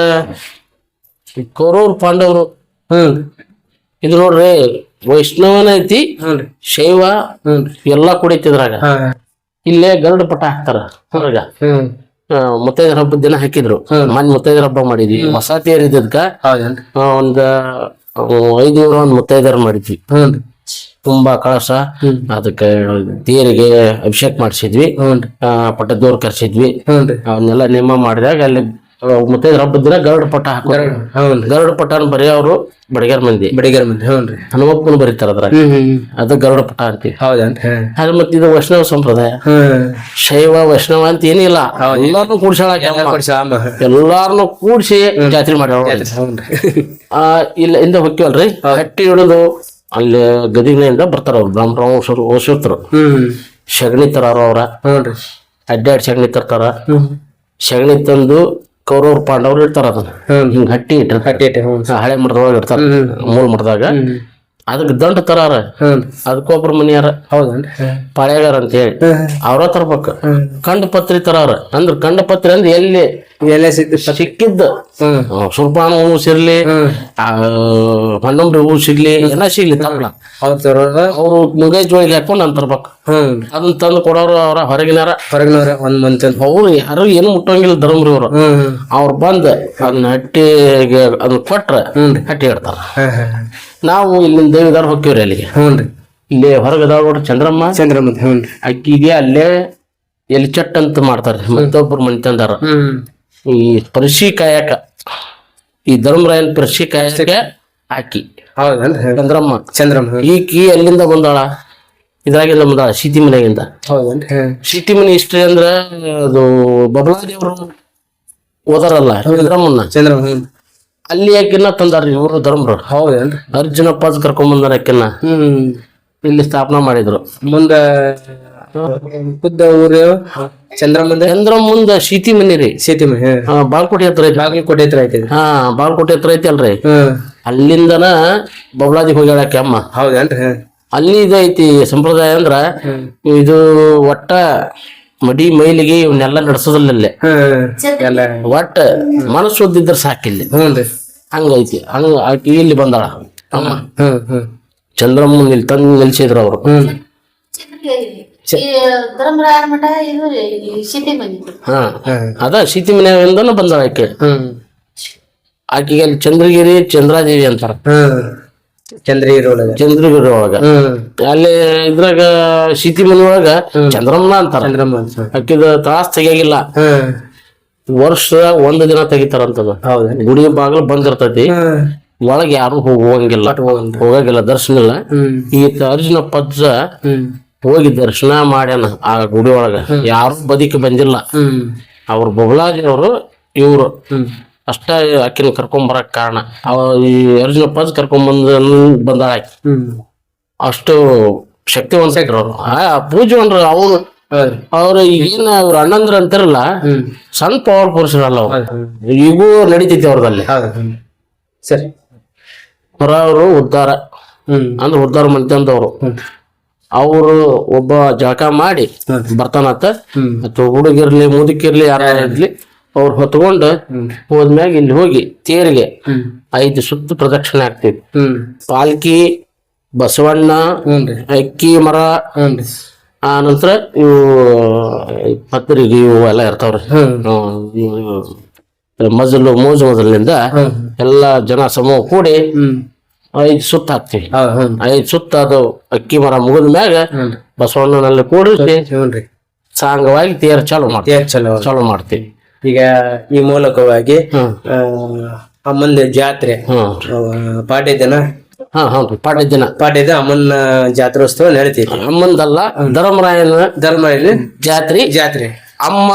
ಕೌರವ್ರ ಪಾಂಡವರು. ಹ್ಮ್. ಇದು ನೋಡ್ರಿ ವೈಷ್ಣವನ ಐತಿ ಶೈವ ಎಲ್ಲಾ ಕುಡಿತಿ ಇದ್ರಾಗ. ಇಲ್ಲೇ ಗರುಡ ಪಟ ಹಾಕ್ತಾರ ಹೊರಗ ಮುತ್ತೈದರ ಹಬ್ಬದ ದಿನ ಹಾಕಿದ್ರು. ಮನ್ ಮುತ್ತೈದರ ಹಬ್ಬ ಮಾಡಿದ್ವಿ. ಹೊಸ ಒಂದು ಒಂದ್ ಐದ್ನೂರ ಒಂದ್ ಮುತ್ತೈದರ ಮಾಡಿದ್ವಿ. ತುಂಬಾ ಕಳಸ. ಅದಕ್ಕೆ ತೇರಿಗೆ ಅಭಿಷೇಕ ಮಾಡಿಸಿದ್ವಿ. ಪಟ್ಟ ಪಟ್ಟದವ್ರು ಕರ್ಸಿದ್ವಿ. ಅವನ್ನೆಲ್ಲ ನೇಮ ಮಾಡಿದಾಗ ಅಲ್ಲಿ ಮತ್ತೆ ಹಬ್ಬದ ದಿನ ಗರುಡ ಪಟ್ಟ ಹಾಕೋರು ಹ್ಞೂನ್ರಿ ಗರುಡ ಬರೀ ಬರೆಯೋರು ಬಡಗೇರ್ ಮಂದಿ. ಬಡಿಗೇರ್ ಮಂದಿ ಹ್ಞೂನ್ರಿ ಹನುಮಪ್ಪನ ಬರೀತಾರ ಅದ್ರ ಅದ ಗರುಡ ಪಟ ಅಂತೀವಿ. ಹೌದ ಹ್ಮ್ ಅದು ಮತ್ತೆ ಇದು ವೈಷ್ಣವ ಸಂಪ್ರದಾಯ. ಶೈವ ವೈಷ್ಣವ ಅಂತ ಏನಿಲ್ಲ. ಎಲ್ಲಾರನು ಕೂಡ್ಸಾಳ ಎಲ್ಲಾರನು ಕೂಡ್ಸಿ ಜಾತ್ರೆ ಮಾಡ್ಯಾವ ಇಲ್ಲ ಇಂದ ಹೊಕ್ಕಿವಲ್ರಿ ಹಟ್ಟಿ ಹಿಡಿದು ಅಲ್ಲಿ ಗದಿಗಳಿಂದ ಬರ್ತಾರ ಅವ್ರು. ಬ್ರಾಹ್ಮಣ ಓಸಿರ್ತರು ಹ್ಮ್. ಸಗಣಿ ತರಾರ ಅವ್ರ. ಅಡ್ಡಾಡ್ ಸಗಣಿ ತರ್ತಾರ. ಸಗಣಿ ತಂದು ಕೌರವ್ರ ಪಾಂಡವ್ರು ಇಡ್ತಾರ ಅದನ್ನ. ಹಿಂಗ್ ಹಟ್ಟಿ ಇಟ್ಟ ಹಟ್ಟಿ ಇಟ್ಟ ಹಳೆ ಮಠದೊಳಗೆ ಇರ್ತಾರ. ಮೂಲ ಮಠದಾಗ. ಅದಕ್ಕೆ ದಂಡ ತರಾರ. ಅದಕ್ಕೊಬ್ರು ಮನಿಯಾರ. ಹೌದೇನ್ರಿ. ಪಾಳ್ಯಾಗಾರ ಅಂತ ಹೇಳಿ ಅವ್ರ ತರ್ಬೇಕು. ಕಂಡ ಪತ್ರಿ ತರಾರ. ಅಂದ್ರ ಕಂಡ ಪತ್ರಿ ಅಂದ್ರೆ ಎಲ್ಲಿ ಎಲ್ಲ ಸಿದ್ದು ಸಿಕ್ಕಿದ್ದ. ಸುಲ್ಪಾನ ಹೂವು ಸಿರ್ಲಿ ಆ, ಹೂವು ಹೂ ಸಿಗ್ಲಿ ಎಲ್ಲ ಸಿಗ್ಲಿ ತಮ್ಮ ಅವ್ರು ಮುಗೈ ಜೋಳಿಗೆ ಹಾಕೊಂಡು ನಾನು ತರ್ಬೇಕು. ಅದನ್ನ ತಂದು ಕೊಡೋರು ಅವ್ರ ಹೊರಗಿನಾರ ಹೊರಗಿನವ್ರ ಒಂದ್ ಮಂತ್ ಅವ್ರು ಯಾರು ಏನು ಮುಟ್ಟಂಗಿಲ್ಲ ಧರ್ಮ್ರಿ ಅವ್ರು ಅವ್ರು ಬಂದ್ ಅದನ್ನ ಹಟ್ಟಿಗೆ ಅದನ್ನ ಕೊಟ್ರ ಹಟ್ಟಿ ಇಡ್ತಾರ. ನಾವು ಇಲ್ಲಿಂದ ದೇವಿದಾರ ಹೋಗ್ತೀವ್ರಿ ಅಲ್ಲಿಗೆ. ಇಲ್ಲಿ ಹೊರಗದಾವ ನೋಡ್ರಿ ಚಂದ್ರಮ್ಮ. ಚಂದ್ರಮ್ಮ ಅಕ್ಕಿಗೆ ಅಲ್ಲೇ ಎಲ್ಲಿ ಚಟ್ ಅಂತ ಮಾಡ್ತಾರೆ ಮತ್ತೊಬ್ರು ಮನೆ ತಂದಾರ. ಹ್ಮ್. ಈ ಪರಿಶಿ ಕಾಯಕ ಈ ಧರ್ಮರಾಯನ್ ಪರಿಶಿ ಕಾಯಕ ಆಕಿ ಚಂದ್ರಮ್ಮ. ಚಂದ್ರಮ್ಮ. ಚಂದ್ರಮ್ಮ ಈಕಿ ಎಲ್ಲಿಂದ ಬಂದಾಳ? ಇದ್ರಾಗೆಲ್ಲ ಬಂದಾಳ ಸೀತಿ ಮನೆಯಿಂದ ಹೌದೇನ್ರಿ ಸೀತಿ ಮನೆ ಹಿಸ್ಟ್ರಿ ಅಂದ್ರ ಅದು ಬಬಲಾದೇವ್ರು ಓದಾರಲ್ಲ ಚಂದ್ರಮ್ಮನ್ನ. ಚಂದ್ರಮ್ಮ ಅಲ್ಲಿ ಆಕಿನ್ನ ತಂದಾರ ಇವರು ಧರ್ಮರು. ಹೌದೇನ್ರಿ ಅರ್ಜುನ ಪಾಸ್ ಕರ್ಕೊಂಡ್ ಬಂದಾರ ಇಲ್ಲಿ ಸ್ಥಾಪನಾ ಮಾಡಿದ್ರು. ಮುಂದ ಖುದ್ದ ಊರು ಚಂದ್ರಮಂದ ಚಂದ್ರ ಮುಂದ ಸೀತಿ ಮನೆ ರೀ. ಸೀತಿ ಮನೆ ಹಾ, ಆ, ಬಾಲ್ಕೋಟೆ ಹತ್ರ ಐತಿ. ಬಾಗಲಕೋಟೆ ಹತ್ರ ಐತಿ ಹಾ ಬಾಲ್ಕೋಟೆ ಹತ್ರ ಐತಿ ಅಲ್ರಿ. ಹ್ಮ್ ಅಲ್ಲಿಂದನ ಬಬಲಾದಿ ಹೋಗ್ಯಾಳಕ್ಕೆ ಅಮ್ಮ. ಹೌದೇನ್ರಿ ಹ್ಮ್ ಅಲ್ಲಿ ಇದೈತಿ ಐತಿ ಸಂಪ್ರದಾಯ ಅಂದ್ರ ಇದು ಒಟ್ಟ ಮಡಿ ಮೈಲಿಗೆ ಇವನ್ನೆಲ್ಲ ನಡೆಸೋದಲ್ಲೇ ಹ್ಮ್ ಎಲ್ಲ. ಒಟ್ಟ ಮನಸ್ಸು ಒದ್ದಿದ್ರೆ ಸಾಕಿಲ್ಲ. ಹ್ಞೂನ್ರಿ. ಹಂಗೈತಿ ಹಂಗ ಆಕಿ ಇಲ್ಲಿ ಬಂದಾಳ. ಅಮ್ಮ ಹ್ಮ್ ಹ್ಮ್ ಚಂದ್ರಮ್ಮನ್ ಇಲ್ಲಿ ತಂದು ನಿಲ್ಸಿದ್ರು ಅವ್ರು. ಹ್ಮ್ ಧರ್ಮರಾಯ ಮಠ ಇದು ಸಿಟಿ ಮನೆ ಹಾ. ಅದ ಸೀತಿ ಮನೆಯಿಂದನ ಬಂದಾಳ ಆಕೆ. ಹ್ಮ್. ಆಕೆಗೆ ಅಲ್ಲಿ ಚಂದ್ರಗಿರಿ ಚಂದ್ರಾದೇವಿ ಅಂತಾರ. ಚಂದ್ರಗಿರಿ ಒಳಗ ಚಂದ್ರಗಿರಿ ಒಳಗ ಅಲ್ಲಿ ಇದ್ರಾಗ ಸೀತಿ ಮನೆ ಒಳಗ ಚಂದ್ರಮ್ಮ ಅಂತಾರ. ಚಂದ್ರಮ್ಮ ಆಕಿದ ತಾಸ್ ತೆಗಿಯಾಗಿಲ್ಲ. ಹ್ಮ್ ವರ್ಷ ಒಂದ್ ದಿನ ತೆಗಿತಾರಂತದ. ಗುಡಿ ಬಾಗಿಲು ಬಂದಿರ್ತೈತಿ. ಒಳಗೆ ಯಾರು ಹೋಗಂಗಿಲ್ಲ. ಹೋಗಂಗಿಲ್ಲ. ದರ್ಶನ ಇಲ್ಲ. ಈ ಈತ ಅರ್ಜುನ ಪಜ್ಜ ಹ್ಮ್. ಹೋಗಿ ದರ್ಶನ ಮಾಡ್ಯಾನ ಆ ಗುಡಿ ಒಳಗ ಯಾರು ಬದಿಕ್ ಬಂದಿಲ್ಲ. ಅವ್ರು ಅವ್ರ ಬಬಲಾದಿ ಅವರು ಇವ್ರು ಅಷ್ಟ ಆಕಿನ ಕರ್ಕೊಂಡ್ ಬರಕ್ ಕಾರಣ. ಅವ ಈ ಅರ್ಜುನ ಪಜ್ ಕರ್ಕೊಂಡ್ ಬಂದ ಬಂದಾಳ ಆಕಿ. ಅಷ್ಟು ಶಕ್ತಿವಂತರು ಅವ್ರು. ಆ ಪೂಜೆ ಅಂದ್ರ ಹೌದ್ರಿ ಅವ್ರ ಈಗಿನ ಅವ್ರ ಅಣ್ಣಂದ್ರ ಅಂತಾರಲ್ಲ ಸಣ್ಣ ಪವರ್ ಪುರುಷರಲ್ಲ ಅವ್ರು. ಹ್ಮ್. ಈಗೂ ನಡೀತೈತಿ ಅವ್ರದಲ್ಲಿ. ಸರಿ. ಹೊರ ಅವರು ಉದ್ಧಾರ ಹ್ಮ್. ಅಂದ್ರೆ ಉದ್ಧಾರ ಮಂತ್ಯಂದವ್ರು ಹ್ಮ್. ಅವರು ಒಬ್ಬ ಜಳಕ ಮಾಡಿ. ಬರ್ತಾನತ್ತ ಅಥವಾ ಹುಡುಗಿರ್ಲಿ ಮುದುಕಿರ್ಲಿ ಯಾರ ಇರ್ಲಿ ಅವ್ರು ಹೊತ್ಕೊಂಡು ಹೋದ್ಮ್ಯಾಗ ಇಲ್ಲಿ ಹೋಗಿ ತೇರಿಗೆ ಐದು ಸುತ್ತು ಪ್ರದಕ್ಷಿಣೆ ಆಗ್ತೈತಿ ಪಾಲ್ಕಿ ಬಸವಣ್ಣ ಅಕ್ಕಿ ಮರ ಆ ನಂತರ ಇವು ಪತ್ರಿಗೆ ಇವು ಎಲ್ಲ ಇರ್ತಾವ್ರಿ. ಮಜಲು ಮೋಜು ಮೊದಲಿನಿಂದ ಎಲ್ಲಾ ಜನ ಸಮೂಹ ಕೂಡಿ ಐದು ಸುತ್ತ ಹಾಕ್ತೀವಿ ಐದ್ ಹ್ಞೂ. ಸುತ್ತ ಅದು ಅಕ್ಕಿ ಮರ ಮುಗಿದ ಮ್ಯಾಗ ಹ್ಞೂ. ಬಸವಣ್ಣನಲ್ಲಿ ಕೂಡಿಸಿ ಸಾಂಗವಾಗಿ ತೇರ್ ಚಾಲು ಮಾಡ್ತೀವಿ ಚಲೋ ಮಾಡ್ತೀವಿ ಈಗ ಈ ಮೂಲಕವಾಗಿ ಅಮ್ಮನ ಅಮ್ಮಂದ ಜಾತ್ರೆ ಪಾಡ್ಯ ದಿನ. ಹಾ ಹೌದು ಪಾಡ್ಯ ದಿನ. ಅಮ್ಮನ ಜಾತ್ರೋತ್ಸವ ನಡೀತೈತಿ. ಅಮ್ಮಂದಲ್ಲ ಧರ್ಮರಾಯನ ಧರ್ಮರಾಯನ ಜಾತ್ರೆ. ಜಾತ್ರೆ. ಅಮ್ಮ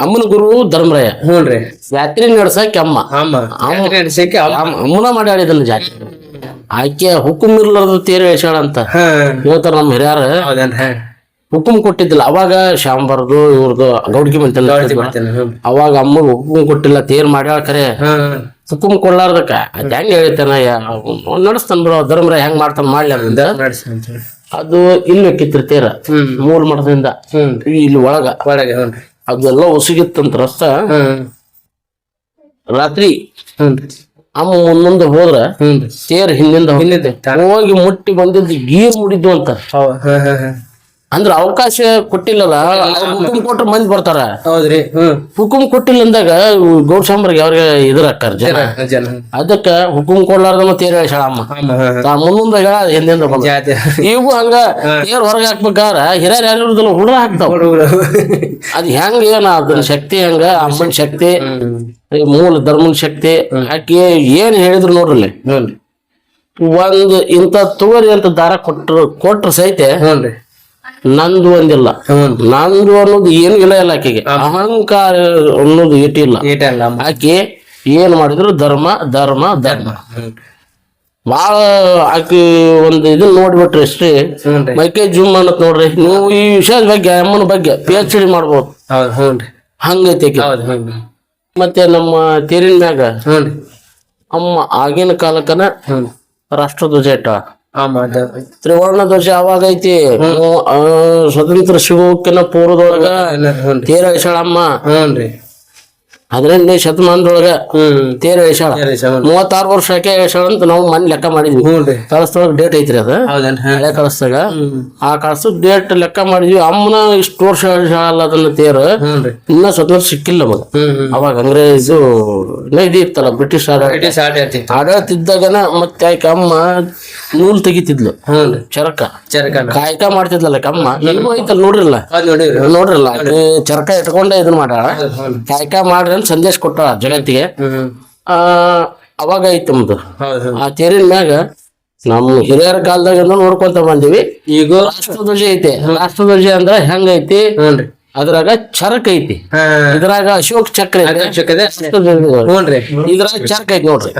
ಅಮ್ಮನ ಗುರು ಧರ್ಮರಾಯ. ಹ್ಞೂನ್ರಿ ಜಾತ್ರೆ ನಡ್ಸಕ್ಕೆ ಅಮ್ಮ. ಅಮ್ಮ. ಜಾತ್ರೆ ನಡೆಸಕ್ಕೆ ಅಮ್ಮ. ಅಮ್ಮ- ಅಮ್ಮನ ಮಾಡ್ಯಾಡಿದಲ್ಲ ಜಾತ್ರೆ. ಆಕೆ ಹುಕುಮ್ ಇರ್ಲಾರ್ದ ತೇರು ಅಂತ. ಇವತ್ತ ನಮ್ಮ ಹಿರಿಯರ. ಹುಕುಮ್ ಕೊಟ್ಟಿದ್ದಿಲ್ಲ. ಅವಾಗ ಶಾಂಬರ್ದು ಇವ್ರದ್ದು ಗೌಡ್ಗಿ ಮಂತೆಲ್ಲ ಅವಾಗ ಅಮ್ಮ ಹುಕುಮ್ ಕೊಟ್ಟಿಲ್ಲ ತೇರ್ ಮಾಡ್ಯಾಳ ಖರೆ ಹುಕುಮ್ ಕೊಡ್ಲಾರ್ದಕ್ಕ. ಅದ್ ಹೆಂಗ್ ಹೇಳ್ತಾನ ನಡೆಸ್ತಾನ ಬಿಡ ಧರ್ಮರ ಹೆಂಗ್ ಮಾಡ್ತಾನ ಮಾಡ್ಲಿ ಅದರಿಂದ. ಅದು ಇಲ್ಲಿ ಬೇಕಿತ್ರಿ ತೇರ. ಮೂಲ ಮಠದಿಂದ. ಇಲ್ಲಿ ಒಳಗ. ಒಳಗೆ ಅದೆಲ್ಲ ಉಸುಗಿತ್ತಂತ ರಸ್ತ. ರಾತ್ರಿ ಅಮ್ಮ ಮುಂದೆ ಹೋದ್ರ ತೇರ್ ಹಿಂದಿಂದ ಹೋಗಿ- ಮುಟ್ಟಿ ಬಂದಿದ್ದು ಗೀರ್ ಮುಡಿದ್ವು ಅಂತ. ಹೌ ಹಾ ಹಾ ಹಾ. ಅಂದ್ರ ಅವಕಾಶ ಕೊಟ್ಟಿಲ್ಲಲ್ಲ ಹುಕುಂ ಕೊಟ್ರ ಮಂದಿ ಬರ್ತಾರ. ಹೌದ್ರಿ ಹ್ಮ್. ಹುಕುಂ ಕೊಟ್ಟಿಲ್ಲ ಅಂದಾಗ ಗೌಡ ಸಾಂಬ್ರಿಗೆ ಅವ್ರಿಗೆ ಇದ್ರ ಹಾಕ್ತಾರ ಜನ. ಜನ ಅದಕ್ಕ ಹುಕುಂ ಕೊಡ್ಲಾರ್ದ ತೇರ್ ಹೇಳಮ್ಮ ಮುಂದಿಂದ ಹೇಳ ಹಿಂದಿಂದ ಬಂದ. ಇವು ಹಂಗ ತೇರ್ ಹೊರಗೆ ಹಾಕ್ಬೇಕಾರ ಹಿರಿಯರ್ ಯಾರು ಇರುದಿಲ್ಲ ಹುಡುಗ ಹಾಕ್ತಾವ. ಅದ್ ಹೆಂಗ ಏನ ಅದನ್ ಶಕ್ತಿ ಹೆಂಗ ಅಮ್ಮನ ಶಕ್ತಿ ಮೂಲ ಧರ್ಮದ ಶಕ್ತಿ ಹಾಕಿ ಏನ್ ಹೇಳಿದ್ರು ಅಲ್ಲಿ ಒಂದ್ ಇಂತ ತಗೋರಿ ಅಂತ ದಾರ ಕೊಟ್ರು ಕೊಟ್ರ ಸಹಿತ ನಂದು ಒಂದಿಲ್ಲ. ನಂದು ಅನ್ನೋದು ಏನು ಇಲ್ಲ ಇಲ್ಲ ಆಕೆಗೆ. ಅಹಂಕಾರ ಅನ್ನೋದು ಇಟ್ಟಿಲ್ಲ ಆಕೆ ಏನ್ ಮಾಡಿದ್ರು ಧರ್ಮ ಧರ್ಮ ಧರ್ಮ. ಬಾಳ ಆಕಿ ಒಂದು ಇದನ್ನ ನೋಡ್ಬಿಟ್ರಿ ಅಷ್ಟೇ. ಮೈಕೆ ಜುಮ್ ಅನ್ನತ್ ನೋಡ್ರಿ. ನೀವು ಈ ವಿಷಯದ ಬಗ್ಗೆ ಅಮ್ಮನ ಬಗ್ಗೆ ಪಿ ಎಚ್ ಡಿ ಮಾಡ್ಬೋದು. ಹಂಗೈತಿ ಮತ್ತೆ ನಮ್ಮ ತೇರಿನ ಮ್ಯಾಗ ಅಮ್ಮ ಆಗಿನ ಕಾಲಕ್ಕನ ರಾಷ್ಟ್ರಧ್ವಜ ಇಟ್ಟ. ತ್ರಿವರ್ಣ ಧ್ವಜ ಅವಾಗ ಐತಿ? ಸ್ವತಂತ್ರ ಸಿಗೋಕಿನ ಪೂರ್ವದೊಳಗ ತೇರ ಇಳಿಸಾಳಮ್ಮ ಹ್ಞೂನ್ರಿ ಹದಿನೆಂಟನೇ ಶತಮಾನದೊಳಗ ತೇರ ಯಶಾಳ ಮೂವತ್ತಾರು ವರ್ಷ ಯಾಕೆ ಯಶಾಳ ಅಂತ ನಾವು ಮನೆ ಲೆಕ್ಕ ಮಾಡಿದ್ವಿ. ಹ್ಞೂನ್ರಿ ಕಳಸದೊಳಗ ಡೇಟ್ ಐತ್ರಿ ಅದ. ಹಳೆ ಕಳಸದಾಗ. ಆ ಕಳಸದ ಡೇಟ್ ಲೆಕ್ಕ ಮಾಡಿದ್ವಿ. ಅಮ್ಮನ ಇಷ್ಟು ವರ್ಷ ಯಶಾಳ ಅದನ್ನ ತೇರ. ಇನ್ನ ಸ್ವತಂತ್ರ ಸಿಕ್ಕಿಲ್ಲ ನಮಗ. ಅವಾಗ ಅಂಗ್ರೇಜು ಇದು ಇತ್ತಲ್ಲ ಬ್ರಿಟಿಷ್ ಆಡಳಿತ. ಇಡೀ ಸಾಟ್ ಐತಿ ಇದ್ದಾಗನ ಮತ್ತೆ ಆಯ್ಕೆ ಅಮ್ಮ ನೂಲ್ ತೆಗಿತಿದ್ಲು. ಚರಕ. ಕಾಯಕ ಮಾಡ್ತಿದ್ಲಲ್ಲ ಕಮ್ಮ ಐತಲ್ಲ ನೋಡ್ರಿಲ್ಲ. ನೋಡ್ರಿಲ್ಲ. ಚರಕ ಇಟ್ಕೊಂಡೆ ಇದನ್ನ ಮಾಡ ಕಾಯಕ ಮಾಡ್ರಿ ಅಂತ ಸಂದೇಶ ಕೊಟ್ಟ ಜಗತ್ತಿಗೆ ಆ ಅವಾಗ ಐತಿ ನಮ್ದು. ಆ ತೇರಿನ ಮ್ಯಾಗ ನಮ್ಮ ಹಿರಿಯರ ಕಾಲದಾಗ ನೋಡ್ಕೊಂತ ಬಂದಿವಿ. ಈಗ? ರಾಷ್ಟ್ರಧ್ವಜ ಐತಿ. ರಾಷ್ಟ್ರಧ್ವಜ ಅಂದ್ರ ಹೆಂಗೈತಿ ಐತಿ? ಅದ್ರಾಗ ಚರಕ್ ಐತಿ. ಇದ್ರಾಗ ಅಶೋಕ್ ಚಕ್ರ ಐತಿ. ಇದ್ರಾಗ ಚರಕ್ ಐತಿ ನೋಡ್ರಿ.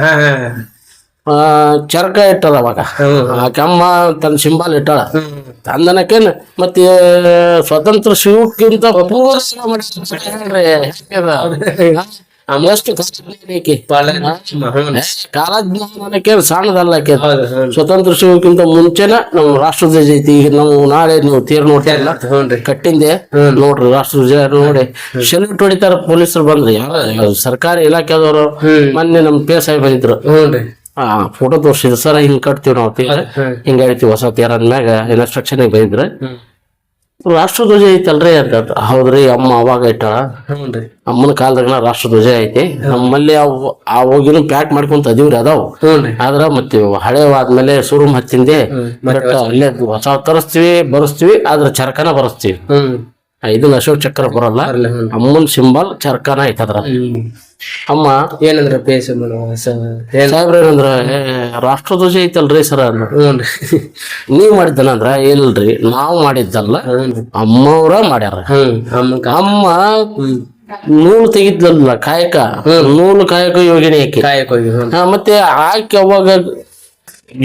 ಚರಕ ಇಟ್ಟದ ಅವಾಗ. ಆ ಆಕಮ್ಮ ತನ್ನ ಸಿಂಬಲ್ ಇಟ್ಟಳ. ತಂದನಕೇನು ಮತ್ತೆ ಸ್ವತಂತ್ರ ಮಾಡ್ಯಾಳ್ರಿ. ಎಷ್ಟು ಕಾಲಜ್ಞಾನಕ್ಕೆ ಸಣ್ಣದಲ್ಲ ಸ್ವತಂತ್ರ ಶಿವಕ್ಕಿಂತ ಮುಂಚೆನ ನಮ್ಮ ರಾಷ್ಟ್ರಧ್ವಜ ಐತಿ ಈಗ ನಾವು ನಾಳೆ ನೀವು ತೀರ್ ನೋಡ್ತಾ ಇಲ್ಲ ಕಟ್ಟಿಂದೆ. ನೋಡ್ರಿ ರಾಷ್ಟ್ರಧ್ವಜ ನೋಡಿ. ಸೆಲ್ಯೂಟ್ ಹೊಡಿತಾರ ಪೊಲೀಸರು ಬಂದ್ರಿ. ಸರ್ಕಾರಿ ಇಲಾಖೆದವರು ಮೊನ್ನೆ ನಮ್ ಪೇ ಸಾಹೇಬ್ ಹ್ಞೂನ್ರಿ. ಆ ಫೋಟೋ ತೋರಿಸಿದ್ರು ಸರ್ ಹಿಂಗ್ ಕಟ್ತೀವಿ ನಾವು ಹಿಂಗ ಹೇಳ್ತೀವಿ ಹೊಸ ತೇರ ಅಂದ್ಮ್ಯಾಗ ಇನ್ಸ್ಟ್ರಕ್ಷನ್ ಬೈದ್ರ. ರಾಷ್ಟ್ರಧ್ವಜ ಐತಲ್ರಿ ಅಂತ. ಹೌದ್ರಿ ಅಮ್ಮ ಅವಾಗ ಇಟ್ಟಾಳ. ಅಮ್ಮನ ಕಾಲದಾಗ ರಾಷ್ಟ್ರಧ್ವಜ ಐತಿ. ನಮ್ಮಲ್ಲಿ ಅವು ಆ ಹೋಗಿನ ಪ್ಯಾಕ್ ಮಾಡ್ಕೊಂತ ಅದೀವ್ರಿ ಅದಾವ. ಆದ್ರ ಮತ್ತೆ ಹಳೆವಾದ್ಮೇಲೆ ಆದ್ಮೇಲೆ ಹಚ್ಚಿಂದೆ. ಅಲ್ಲೇ ಹೊಸ ತರಿಸ್ತೀವಿ ಬರಸ್ತೀವಿ ಆದ್ರ ಚರ್ಕನ ಬರಸ್ತೀವಿ. ಇದನ್ನ ಅಶೋಕ್ ಚಕ್ರ ಬರಲ್ಲ. ಅಮ್ಮನ ಸಿಂಬಲ್ ಚರ್ಕನ ಐತ ಅದ್ರ ಹ್ಮ್. ಅಮ್ಮ ಏನಂದ್ರ ಪೇಸ್ ಸಾಹೇಬ್ರ ಏನಂದ್ರ ರಾಷ್ಟ್ರಧ್ವಜ ಐತಲ್ರಿ ಸರ್ ಅಂದ್ರ ಹ್ಞೂನ್ರಿ. ನೀವ್ ಮಾಡಿದ್ದನಂದ್ರ ಇಲ್ರಿ ನಾವ್ ಮಾಡಿದ್ದಲ್ಲ ಅಮ್ಮ ಅಮ್ಮವ್ರ ಮಾಡ್ಯಾರ. ಅಮ್ಮ ನೂಲು ತೆಗಿದ್ಲಲ್ಲ ಕಾಯಕ? ನೂಲು ಕಾಯಕ ಯೋಜನೆ ಹಾಕಿ ಕಾಯಕ ಮತ್ತೆ ಆಕೆ ಅವಾಗ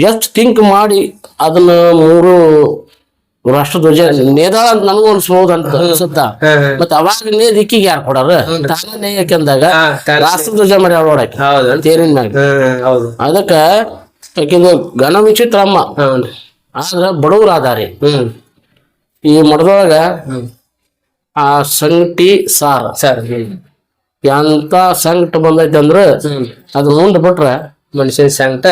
ಎಷ್ಟು ಥಿಂಕ್ ಮಾಡಿ ಅದನ್ನ ಮೂರು ರಾಷ್ಟ್ರಧ್ವಜ ನೇದಾಳ ಅಂತ ನನಗೂ ಅನ್ಸ್ಬಹುದು ಅಂತ ಅನ್ಸುತ್ತ. ಮತ್ತೆ ಅವಾಗ ನೇ ದಿಕ್ಕಿಗೆ ಯಾರು ಕೊಡಾರ? ತಾನೇ ನೇಯಕಂದಾಗ ಅಂದಾಗ ತಾನ- ರಾಷ್ಟ್ರಧ್ವಜ ಮಾಡಿ ನೋಡಕ್ಕೆ ಹೌದು. ತೇರಿನ ಮ್ಯಾಗ ಹ್ಮ್ ಹೌದು. ಅದಕ್ಕ ಆಕಿಂದು ಘನ ವಿಚಿತ್ರ ಅಮ್ಮ ಆದ್ರ ಬಡವ್ರ ಆದಾರಿ. ಈ ಮಠದೊಳಗ ಆ ಸಂಗಟಿ ಸಾರ. ಎಂತ ಸಂಕಟ ಬಂದೈತೆ ಅಂದ್ರ ಅದು ಮುಂದ್ ಬಿಟ್ರ ಮನುಷ್ಯನ ಸಂಕಟ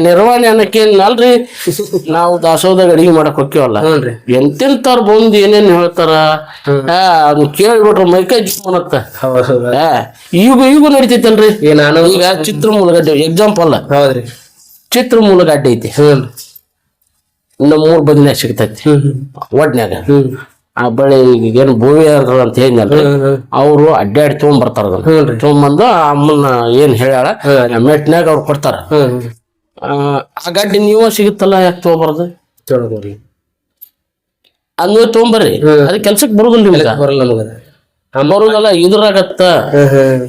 ನಿರ್ವಹಣೆ. ಅನ್ನಕ್ಕೇನಲ್ರಿ ನಾವು ದಾಸೋದಾಗ ಅಡಿಗೆ ಮಾಡಕ್ ಹೋಗ್ಯವಲ್ಲ ಎಂತೆಂತವ್ರ ಬಂದ್ ಏನೇನ್ ಹೇಳ್ತಾರ? ಅದನ್ನ ಕೇಳ್ಬಿಟ್ರ ಮೈಕೈ ಏ ಈಗ ಈಗ ನಡಿತೈತಲ್ರಿ ಈಗ ನಾನು ಈಗ ಚಿತ್ರಮೂಲಗಡ್ಡೆ ಎಕ್ಸಾಂಪಲ್ ಹೌದ್ರಿ. ಚಿತ್ರಮೂಲಗಡ್ಡೆ ಐತಿ. ಹ್ಞೂ ನಮ್ಮ ಮೂರ್ ಬಂದ್ನ್ಯಾಗ ಸಿಗ್ತೈತಿ. ಒಡ್ನ್ಯಾಗ. ಆ ಬಳಿ ಏನು ಭೂಮಿ ಅಂತ ಹೇಳಿದ್ನಲ್ರಿ? ಹ್ಮ್ ಹ್ಮ್ ಅವರು ಅಡ್ಡಾಡಿ ತಗೊಂಡ್ ಬರ್ತಾರ ಅದನ್ನ ತಗೊಂಬಂದು ಆ ಅಮ್ಮನ ಏನ್ ಹೇಳ್ಯಾಳ ಮೆಟ್ನಾಗ ಅವ್ರು ಕೊಡ್ತಾರ. ಆ, ಗಡ್ಡೆ ನೀವ ಸಿಗುತ್ತಲ್ಲ ಯಾಕೆ ತಗೋಬಾರ್ದು? ತೊಗೊಳ್ರಿ ಅದ್ ನೀವು ತಗೊಂಬರ್ರಿ. ಅದ ಕೆಲ್ಸಕ್ಕೆ ಬರುದಿಲ್ಲ ನಿಮ್ಗ? ಬರಲ್ಲ ಬರುದಲ್ಲ ಇದ್ರಾಗತ್ತ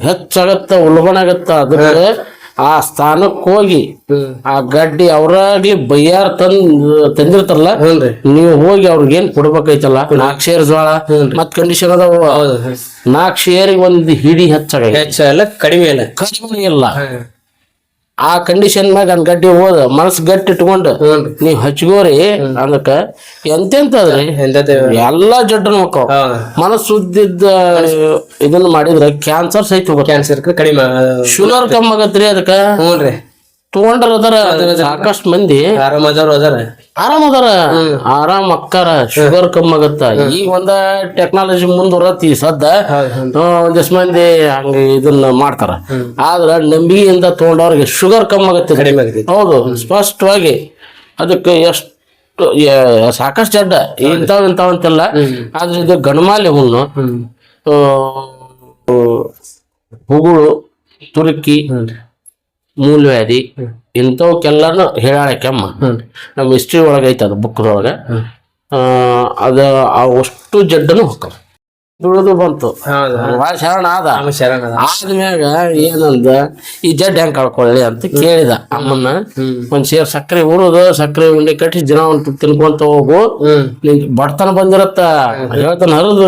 ಹೆಚ್ಚಾಗತ್ತ ಉಲ್ಬಣ ಹೆಚ್ಚಾಗತ್ತ ಉಲ್ಬಣಾಗತ್ತ ಅದಕ್ಕೆ ಆ ಸ್ಥಾನಕ್ಕೆ ಹೋಗಿ ಆ ಗಡ್ಡಿ ಅವ್ರಾಗ್ಲಿ ಬಯ್ಯಾರ್ ತಂದ್ ತಂದಿರ್ತಾರಲ್ಲ ನೀವು ಹೋಗಿ ಅವ್ರಿಗೆ ಏನ್ ಕೊಡ್ಬೇಕೈತಲ್ಲ? ನಾಲ್ಕು ಶೇರ್ ಜೋಳ. ಮತ್ ಕಂಡೀಷನ್ ಅದಾವ. ನಾಲ್ಕು ಶೇರಿಗೆ ಒಂದ್ ಹಿಡಿ ಹೆಚ್ಚಾಗ ಹೆಚ್ಚ ಎಲ್ಲ ಕಡಿಮೆ ಇಲ್ಲ. ಕಡಿಮೆ ಇಲ್ಲ. ಆ ಕಂಡೀಷನ್ ಮ್ಯಾಗ ನನ್ ಗಡ್ಡಿ ಹೋದ ಮನಸ್ ಗಟ್ಟಿ ಇಟ್ಕೊಂಡು ನೀವ್ ಹಚ್ಕೋರಿ ಅದಕ್ಕ ಎಂತೆಂತದ್ರಿ? ಎಂತದೇ ಎಲ್ಲಾ ಜಡ್ಡನ್ ಮಕ್ಕಳು. ಮನಸ್ ಮನಸ್ಸು ಸುದ್ದಿದ್ದ ಇದನ್ನ ಮಾಡಿದ್ರ ಕ್ಯಾನ್ಸರ್ ಸಹಿತ ಕ್ಯಾನ್ಸರ್ ಕಡಿಮೆ ಶುಗರ್ ಕಮ್ಮಿ ಆಗತ್ರಿ ಅದಕ್ಕ? ಹ್ಞೂನ್ರಿ. ತಗೊಂಡ್ರ ಅದಾರ ಸಾಕಷ್ಟು ಮಂದಿ ಆರಾಮ ಅದಾರ ಆರಾಮದಾರ ಆರಾಮ್ ಅಕ್ಕಾರ ಶುಗರ್ ಕಮ್ಮಿ ಆಗತ್ತ. ಈಗ ಒಂದ ಟೆಕ್ನಾಲಜಿ ಮುಂದುವರತಿ ಸದ್ದ. ಒಂದಿಷ್ಟು ಮಂದಿ ಹಂಗ ಇದನ್ನ ಮಾಡ್ತಾರ. ಆದ್ರ ನಂಬಿಕೆಯಿಂದ ತಗೊಂಡವ್ರಿಗೆ ಶುಗರ್ ಕಮ್ಮಿ ಆಗತ್ತೆ. ಕಡಿಮೆ ಆಗತೈತಿ. ಹೌದು ಸ್ಪಷ್ಟವಾಗಿ ಅದಕ್ಕೆ ಎಷ್ಟು ಸಾಕಷ್ಟು ಜಡ್ಡ. ಇಂಥವ್ ಇಂಥವ್ ಅಂತೆಲ್ಲ. ಆದ್ರೆ ಇದು ಗಣಮಾಲೆ ಹುಣ್ಣು ಹುಗುಳು ತುರುಕಿ ಮೂಲವ್ಯಾಧಿ ವ್ಯಾಧಿ ಇಂಥವಕ್ಕೆಲ್ಲನೂ ಕೆಮ್ಮ. ನಮ್ಮ ಹಿಸ್ಟ್ರಿ ಒಳಗೆ ಐತೆ ಅದು ಬುಕ್ದೊಳಗೆ ಅದ ಅಷ್ಟು ಜಡ್ಡನು ಹೋಗ್ತಾವ ದುಡಿದು ಬಂತು. ಭಾಳ ಶರಣ ಆದ. ಆದ್ಮ್ಯಾಗ ಏನಂದ ಈ ಜಡ್ ಹೆಂಗ್ ಕಳ್ಕೊಳ್ಳಿ ಅಂತ ಕೇಳಿದ. ಅಮ್ಮನ್ನ ಒಂದ್ ಸೇರ್ ಸಕ್ಕರೆ ಉರುದು ಸಕ್ಕರೆ ಉಂಡೆ ಕಟ್ಟಿ ದಿನ ಒಂದು ತಿನ್ಕೊಂತ ಹೋಗು. ಬಡತನ ಬಂದಿರತ್ತ. ಹೇಳ್ತಾನ ಹರಿದು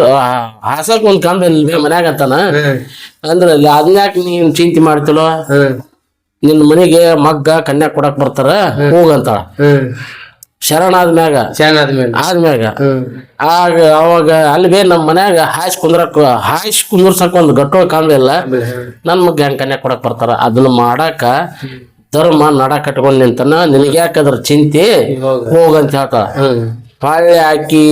ಹಾಸಕ್ ಒಂದ್ ಕಂಬ ಮನ್ಯಾಗ ಅಂತಾನ ಅಂದ್ರೆ ಅಲ್ಲಿ ಅದ್ನ್ಯಾಕ್ ನೀನ್ ಚಿಂತೆ ಮಾಡ್ತಿಲೋ ನಿನ್ನ ಮನೆಗೆ ಮಗ್ಗ ಕನ್ಯಾ ಕೊಡಕ್ ಬರ್ತಾರ ಹೋಗಂತಾಳ ಹ್ಮ್. ಶರಣ ಆದ್ಮ್ಯಾಗ ಶರಣ ಆದ್ಮೇಲೆ ಆದ್ಮ್ಯಾಗ ಆಗ ಅವಾಗ ಅಲ್ಲಿ ಬೇ ನಮ್ಮ ಮನ್ಯಾಗ ಹಾಯ್ಸ್ ಕುಂದ್ರಕ್ ಹಾಯ್ಸ್ ಕುಂದ್ರಸಕ್ ಒಂದು ಗಟ್ಟೋ ಕಾಣಲಿಲ್ಲ ನನ್ ಮಗ್ಗ ಹೆಂಗ್ ಕನ್ಯಾ ಕೊಡಕ್ ಬರ್ತಾರ? ಅದನ್ನ ಮಾಡಾಕ ಧರ್ಮ ನಡ ಕಟ್ಕೊಂಡ್ ನಿಂತನ ನಿನಗೆ ಯಾಕಂದ್ರ ಚಿಂತೆ? ಹೋಗ. ಹೋಗಂತ ಹೇಳ್ತಾಳ ಹ್ಮ್. ಹೊಳ್ಳಿ ಹಾಕಿ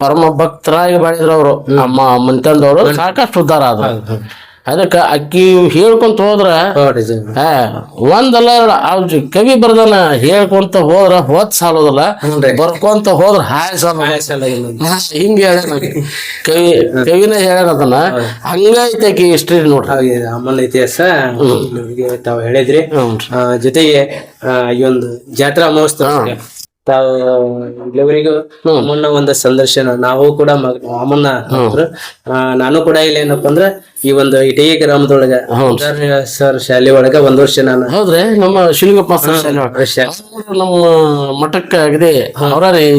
ಪರಮ ಭಕ್ತರಾಗಿ ಬೆಳೆದ್ರು ಅವರು. ಅಮ್ಮ ಮಂತಂದವರು ಸಾಕಷ್ಟು ಉದ್ದಾರ ಆದ್ರು. ಅದಕ್ಕ ಅಕ್ಕಿ ಹೇಳ್ಕೊಂತ ಹೋದ್ರ ಹಾ ಒಂದಲ್ಲ ಅವ್ರ್ ಕವಿ ಬರ್ದನ ಹೇಳ್ಕೊಂತ ಹೋದ್ರ ಹೋದ್ ಸಾಲೋದಲ್ಲ. ಬರ್ಕೊಂತ ಹೋದ್ರ ಹಾಯ್ ಸಾಲ ಹಿಂಗೆ ಹೇಳ್ಯಾನ ಕವಿ ಕವಿನ ಹೇಳ್ಯಾನದನ್ನ ಹಂಗೈತೆ ಅಕ್ಕಿ ಹಿಸ್ಟ್ರಿ ನೋಡ್ರಿ. ಹಾಗೆ ಅಮ್ಮನ ಇತಿಹಾಸ ನಿಮಗೆ ತಾವು ಹೇಳಿದ್ರಿ. ಹ್ಞೂ ಆ, ಜೊತೆಗೆ ಆ, ಈ ಒಂದು ಜಾತ್ರಾ ಮಹೋತ್ಸವ ತಾವು ಇಲ್ಲಿವರೆಗೂ ಅಮ್ಮನ ಒಂದು ಸಂದರ್ಶನ ನಾವು ಕೂಡ ಮ- ಅಮ್ಮನ. ಆ, ನಾನು ಕೂಡ ಇಲ್ಲಿ ಏನಪ್ಪ ಅಂದ್ರ ಈ ಒಂದು ಇಟಗಿ ಗ್ರಾಮದೊಳಗ ಸರ್ ಶಾಲೆ ಒಳಗ ಒಂದ್ ವರ್ಷ ನಾನು. ಹೌದ್ರಿ? ನಮ್ಮ ಶಿವಲಿಂಗಪ್ಪ ಸರ್ ಶಾಲೆ ಒಳಗೆ. ಅವ್ರು ನಮ್ಮ ಮಠಕ್ಕ ಅಗದಿ ಅವ್ರ ಈ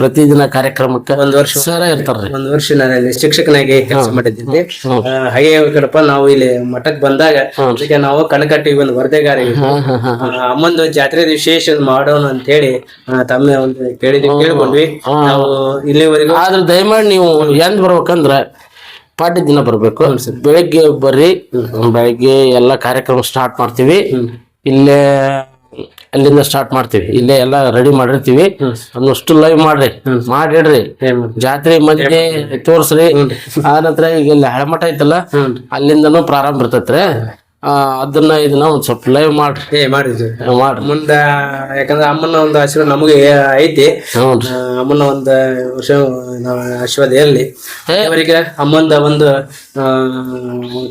ಪ್ರತಿದಿನ ಕಾರ್ಯಕ್ರಮಕ್ಕ ಒಂದ್ ವರ್ಷ. ಸರ ಇರ್ತಾರ್ರಿ. ಒಂದ್ ವರ್ಷ ನಾನು ಶಿಕ್ಷಕನಾಗಿ ಕೆಲಸ ಮಾಡಿದ್ದೀನಿ. ಆ, ಹಾಗೆ ಹೇಳ್ಬೇಕಪ್ಪ ನಾವು ಇಲ್ಲಿ ಮಠಕ್ ಬಂದಾಗ ಅದಕ್ಕೆ ನಾವು ಕಣಕಟ್ಟಿ ಒಂದು ವರದಿಗಾರ ಅಮ್ಮಂದು ಜಾತ್ರೆ ವಿಶೇಷ ಮಾಡೋಣ ಅಂತ ಹೇಳಿ ಆ, ತಮ್ಮ ಒಂದು ಕೇಳಿದ್ವಿ ಕೇಳ್ಕೊಂಡ್ವಿ. ನಾವು ಇಲ್ಲಿವರೆಗೂ ಆದ್ರೆ ದಯಮಾಡಿ ನೀವು ಎಂದ್ ಬರ್ಬೇಕಂದ್ರ ಪಾಠ್ಯ ದಿನ ಬರ್ಬೇಕು ಬೆಳಗ್ಗೆ ಬರ್ರಿ ಬೆಳಗ್ಗೆ ಎಲ್ಲ ಕಾರ್ಯಕ್ರಮ ಸ್ಟಾರ್ಟ್ ಮಾಡ್ತೀವಿ. ಇಲ್ಲೇ ಅಲ್ಲಿಂದ ಸ್ಟಾರ್ಟ್ ಮಾಡ್ತೀವಿ. ಇಲ್ಲೇ ಎಲ್ಲ ರೆಡಿ ಮಾಡಿರ್ತೀವಿ. ಅದನ್ನಷ್ಟು ಲೈವ್ ಮಾಡ್ರಿ. ಮಾಡಿಡ್ರಿ. ಜಾತ್ರೆ ಮಧ್ಯೆ ತೋರಿಸ್ರಿ. ಆ ನಂತರ ಈಗ ಇಲ್ಲಿ ಹಳೆಮಠ ಐತಲ್ಲ ಅಲ್ಲಿಂದನೂ ಪ್ರಾರಂಭ ಇರ್ತೈತ್ರಿ. ಅದನ್ನ ಇದನ್ನ ಒಂದ್ ಸ್ವಲ್ಪ ಲೈವ್ ಮಾಡ್ರಿ. ಏ ಮಾಡಿದ್ವಿ ಮಾಡ್ರಿ. ಮುಂದ ಯಾಕಂದ್ರೆ ಅಮ್ಮನ ಒಂದು ಆಶೀರ್ವಾದ ನಮಗೆ ಐತಿ. ಅಮ್ಮನ ಒಂದು ವರ್ಷ ನಾವು ಆಶೀರ್ವಾದ ಇರಲಿ. ಅವರಿಗೆ ಅಮ್ಮಂದ ಒಂದು ಆ,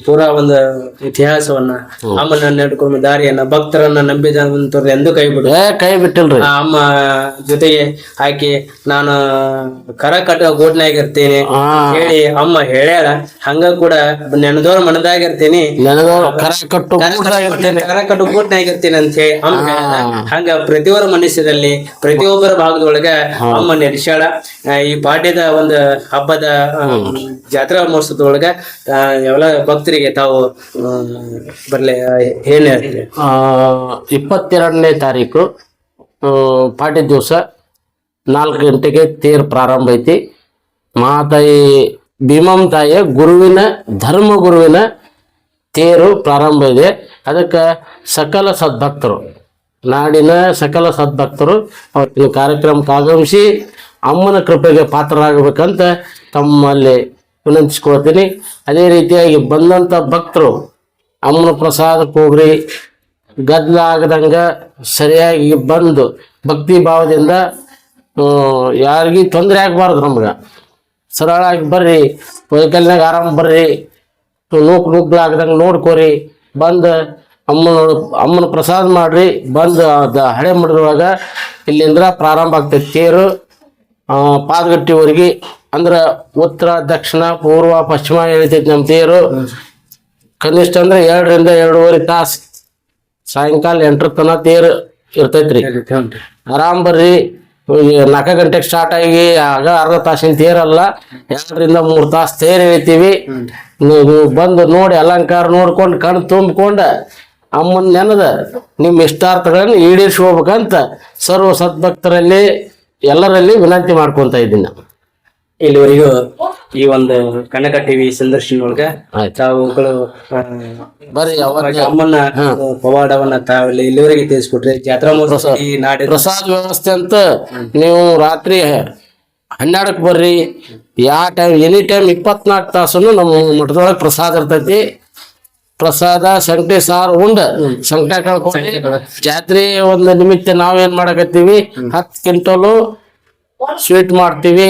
ಪೂರಾ ಒಂದು ಇತಿಹಾಸವನ್ನ ಅಮ್ಮನ ನಡ್ಕೊಂಡ ದಾರಿಯನ್ನ ಭಕ್ತರನ್ನ ನಂಬಿದಂತವ್ರು ಎಂದು ಕೈ ಬಿಡು. ಏ ಕೈ ಬಿಟ್ಟಿಲ್ರಿ. ಆ ಅಮ್ಮ ಜೊತೆಗೆ ಹಾಕಿ ನಾನು ಕರ ಕಟ್ಟ ಗೂಡ್ನಾಗಿರ್ತೀನಿ. ಹಾ. ಹೇಳಿ ಅಮ್ಮ ಹೇಳ್ಯಾಳ ಹಂಗ ಕೂಡ ನೆನದೋರ್ ಮನದಾಗಿರ್ತೀನಿ. ಇರ್ತೀನಿ ಕರ ಕಟ್ಟು ಕರ ಕಟ್ಟು ಗೂಡ್ನಾಗಿರ್ತೀನಿ ಅಂತ ಹೇಳಿ. ಹಂಗ ಪ್ರತಿಯೊಬ್ಬರ ಮನುಷ್ಯದಲ್ಲಿ ಪ್ರತಿಯೊಬ್ಬರ ಭಾಗದೊಳಗ ಅಮ್ಮ ನಡೆಸ್ಯಾಳ ಈ ಪಾಡ್ಯದ ಒಂದು ಹಬ್ಬದ ಆ, ಜಾತ್ರಾ ಮಹೋತ್ಸವದೊಳಗ ಆ, ಎಲ್ಲ ಭಕ್ತರಿಗೆ ತಾವು ಆ, ಬರ್ಲಿ ಆ, ಏನ್ ಹೇಳ್ತೀರಿ ಆ, ಇಪ್ಪತ್ತೆರಡನೇ ತಾರೀಕು ಆ, ಪಾಡ್ಯ ದಿವಸ ನಾಲ್ಕು ಗಂಟೆಗೆ ತೇರ್ ಪ್ರಾರಂಭ ಐತಿ. ಮಹಾತಾಯಿ ಭೀಮಂ ತಾಯಿಯ ಗುರುವಿನ ಧರ್ಮ ಗುರುವಿನ ತೇರು ಪ್ರಾರಂಭ ಇದೆ. ಅದಕ್ಕೆ ಸಕಲ ಸದ್ಭಕ್ತರು, ನಾಡಿನ ಸಕಲ ಸದ್ಭಕ್ತರು ಅವತ್ತಿನ ಕಾರ್ಯಕ್ರಮಕ್ಕೆ ಆಗಮಿಸಿ ಅಮ್ಮನ ಕೃಪೆಗೆ ಪಾತ್ರರಾಗಬೇಕಂತ ತಮ್ಮಲ್ಲಿ ವಿನಂತಿಸ್ಕೊಳ್ತೀನಿ. ಅದೇ ರೀತಿಯಾಗಿ ಬಂದಂಥ ಭಕ್ತರು ಅಮ್ಮನ ಪ್ರಸಾದಕ್ಕೆ ಹೋಗ್ರಿ ಗದ್ದಲ ಆಗದಂಗೆ ಸರಿಯಾಗಿ ಬಂದು ಭಕ್ತಿ ಭಾವದಿಂದ ಯಾರಿಗೂ ತೊಂದರೆ ಆಗಬಾರ್ದು ನಮ್ಗೆ. ಸರಳಾಗಿ ಬರ್ರಿ ವೈಕಲ್ನಾಗ ಆರಾಮ ಬರ್ರಿ. ನೂಕ್ ನುಗ್ಲಾಗ್ದಂಗೆ ನೋಡ್ಕೋರಿ. ಬಂದು ಅಮ್ಮನ ಅಮ್ಮನ ಪ್ರಸಾದ ಮಾಡ್ರಿ. ಬಂದು ಅದ ಹಳೆ ಮಠದೊಳಗ ಇಲ್ಲಿಂದ್ರ ಪ್ರಾರಂಭ ಆಗ್ತೈತಿ. ತೇರು ಆ, ಪಾದಗಟ್ಟಿವರೆಗೆ ಅಂದ್ರೆ ಉತ್ತರ ದಕ್ಷಿಣ ಪೂರ್ವ ಪಶ್ಚಿಮ ಎಳಿತೈತಿ ನಮ್ಮ ತೇರು. ಕನಿಷ್ಠ ಅಂದ್ರೆ ಎರಡರಿಂದ ಎರಡೂವರೆ ತಾಸು ಸಾಯಂಕಾಲ ಎಂಟರ ತನ ತೇರು ಇರ್ತೈತ್ರಿ. ಆರಾಮ್ ಬರ್ರಿ. ನಾಲ್ಕು ಗಂಟೆಗೆ ಸ್ಟಾರ್ಟ್ ಆಗಿ ಆಗ ಅರ್ಧ ತಾಸಿನ ತೇರಲ್ಲ. ಎರಡರಿಂದ ಮೂರು ತಾಸು ತೇರ್ ಎಳಿತೀವಿ ನೀವು ಬಂದು ನೋಡಿ ಅಲಂಕಾರ ನೋಡ್ಕೊಂಡು ಕಣ್ಣು ತುಂಬಿಕೊಂಡ ಅಮ್ಮನ ನೆನದ ನಿಮ್ಮ ಇಷ್ಟಾರ್ಥಗಳನ್ನು ಈಡೇರಿಸ್ಕೋಬೇಕಂತ ಸರ್ವ ಸದ್ಭಕ್ತರಲ್ಲಿ ಎಲ್ಲರಲ್ಲಿ ವಿನಂತಿ ಮಾಡ್ಕೊತಾ ಇದ್ದೀನಿ. ಇಲ್ಲಿವರೆಗೂ ಈ ಒಂದು ಕನಕ ಟಿವಿ ಸಂದರ್ಶನ ಒಳಗ ತಾವುಗಳು ಬರ್ರಿ ಅಮ್ಮನ ಪವಾಡವನ್ನ ತಾವು ಇಲ್ಲಿ- ಇಲ್ಲಿವರೆಗೆ ತಿಳಿಸ್ಕೊಟ್ರಿ. ಜಾತ್ರಾ ಮಹೋತ್ಸವ ಈ ನಾಡಿನ ಪ್ರಸಾದ ವ್ಯವಸ್ಥೆ ಅಂತ ನೀವು ರಾತ್ರಿ ಹನ್ನೆರಡಕ್ಕೆ ಬರ್ರಿ. ಯಾವ ಟೈಮ್ ಎನಿ ಟೈಮ್ ಇಪ್ಪತ್ನಾಲ್ಕು ತಾಸನು ನಮ್ಮ ಮಠದೊಳಗೆ ಪ್ರಸಾದ ಇರ್ತೈತಿ. ಪ್ರಸಾದ ಸಂಕಟಿ ಸಾರು ಉಂಡ. ಸಂಕಟ ಕಳ್ಕೊಂಡು ಜಾತ್ರೆ ಒಂದು ನಿಮಿತ್ತ ನಾವೇನ್ ಮಾಡಕತ್ತೀವಿ? ಹತ್ತು ಕ್ವಿಂಟಲು ಸ್ವೀಟ್ ಮಾಡ್ತೀವಿ.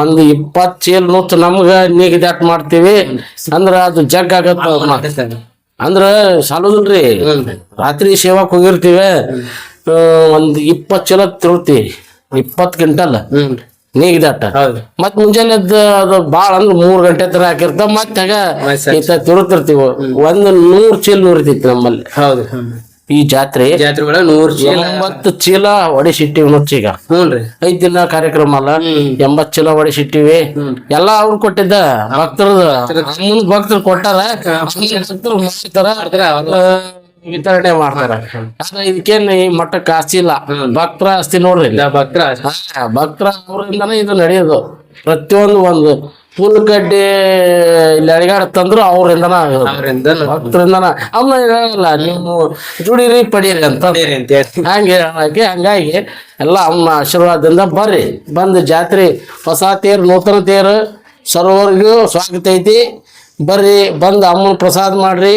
ಒಂದು ಇಪ್ಪತ್ ಚೀಲ್ ನೂತ್ ನಮ್ಗ ನೀಗಿದಾಟ್ ಮಾಡ್ತೀವಿ. ಅಂದ್ರ ಅದು ಜಗ್ ಆಗತ್ತ ಅಂದ್ರ ಸಾಲೋದಿಲ್ರಿ. ರಾತ್ರಿ ಸೇವಾಕ್ ಹೋಗಿರ್ತೀವಿ. ಒಂದು ಇಪ್ಪತ್ ಚೀಲ ತಿಳ್ತೀವಿ. ಇಪ್ಪತ್ ಕ್ವಿಂಟಲ್. ನೀಗಿದಾಟ ಹೌದು. ಮತ್ ಮುಂಜಾನೆ ಅದು ಬಾಳ ಅಂದ್ರ ಮೂರ್ ಗಂಟೆ ತರ ಹಾಕಿರ್ತಾವ. ಮತ್ತೆ ಆಗ ಈತ ತಿರುತ್ತಿರ್ತೀವಿ ಒಂದ್ ನೂರ್ ಚೀಲ ನುರಿತೈತಿ ನಮ್ಮಲ್ಲಿ. ಹೌದು. ಈ ಜಾತ್ರೆ ಜಾತ್ರೆ ಒಳಗ ನೂರ್ ಚೀಲ. ಎಂಬತ್ತು ಚೀಲ ಹೊಡಿಸಿಟ್ಟಿವಿ ನುಚ್ಚೀಗ ಹ್ಞೂನ್ರಿ ಐದ್ ದಿನ ಕಾರ್ಯಕ್ರಮ ಅಲ್ಲ ಎಂಬತ್ ಚೀಲ ಹೊಡಿಸಿಟ್ಟಿವಿ ಎಲ್ಲಾ ಅವ್ರು ಕೊಟ್ಟಿದ್ದ ಭಕ್ತರ ಭಕ್ತರು ಕೊಟ್ಟಾರ ವಿತರಣೆ ಮಾಡ್ತಾರ. ಆದ್ರೆ ಇದಕ್ಕೇನ್ ಈ ಮಟ್ಟಕ್ಕೆ ಆಸ್ತಿ ಇಲ್ಲ. ಭಕ್ತರ ಆಸ್ತಿ ನೋಡ್ರಿ. ಭಕ್ತರ ಭಕ್ತರ ಅವರಿಂದನೇ ಇದು ನಡೆಯೋದು. ಪ್ರತಿಯೊಂದು ಒಂದು ಹುಲ್ಗಡ್ಡೆ ಇಲ್ಲಿ ಅಡಿಗಾಡತ್ತಂದ್ರು ಅವರಿಂದನ ಆಗೋದು ಅವರಿಂದ ಭಕ್ತರಿಂದನ? ಹೇಳಲ್ಲ ನೀವು ದುಡೀರಿ ಪಡೀರಿ ಅಂತ. ಹಂಗೆ ಹೇಳಕ್ಕೆ ಹಂಗಾಗಿ ಎಲ್ಲ ಅಮ್ಮ ಆಶೀರ್ವಾದದಿಂದ ಬರ್ರಿ. ಬಂದು ಜಾತ್ರೆ ಹೊಸ ತೇರು ನೂತನ ತೇರು ಸರ್ವರ್ಗೂ ಸ್ವಾಗತ ಐತಿ. ಬರ್ರಿ ಬಂದು ಅಮ್ಮನ ಪ್ರಸಾದ ಮಾಡ್ರಿ.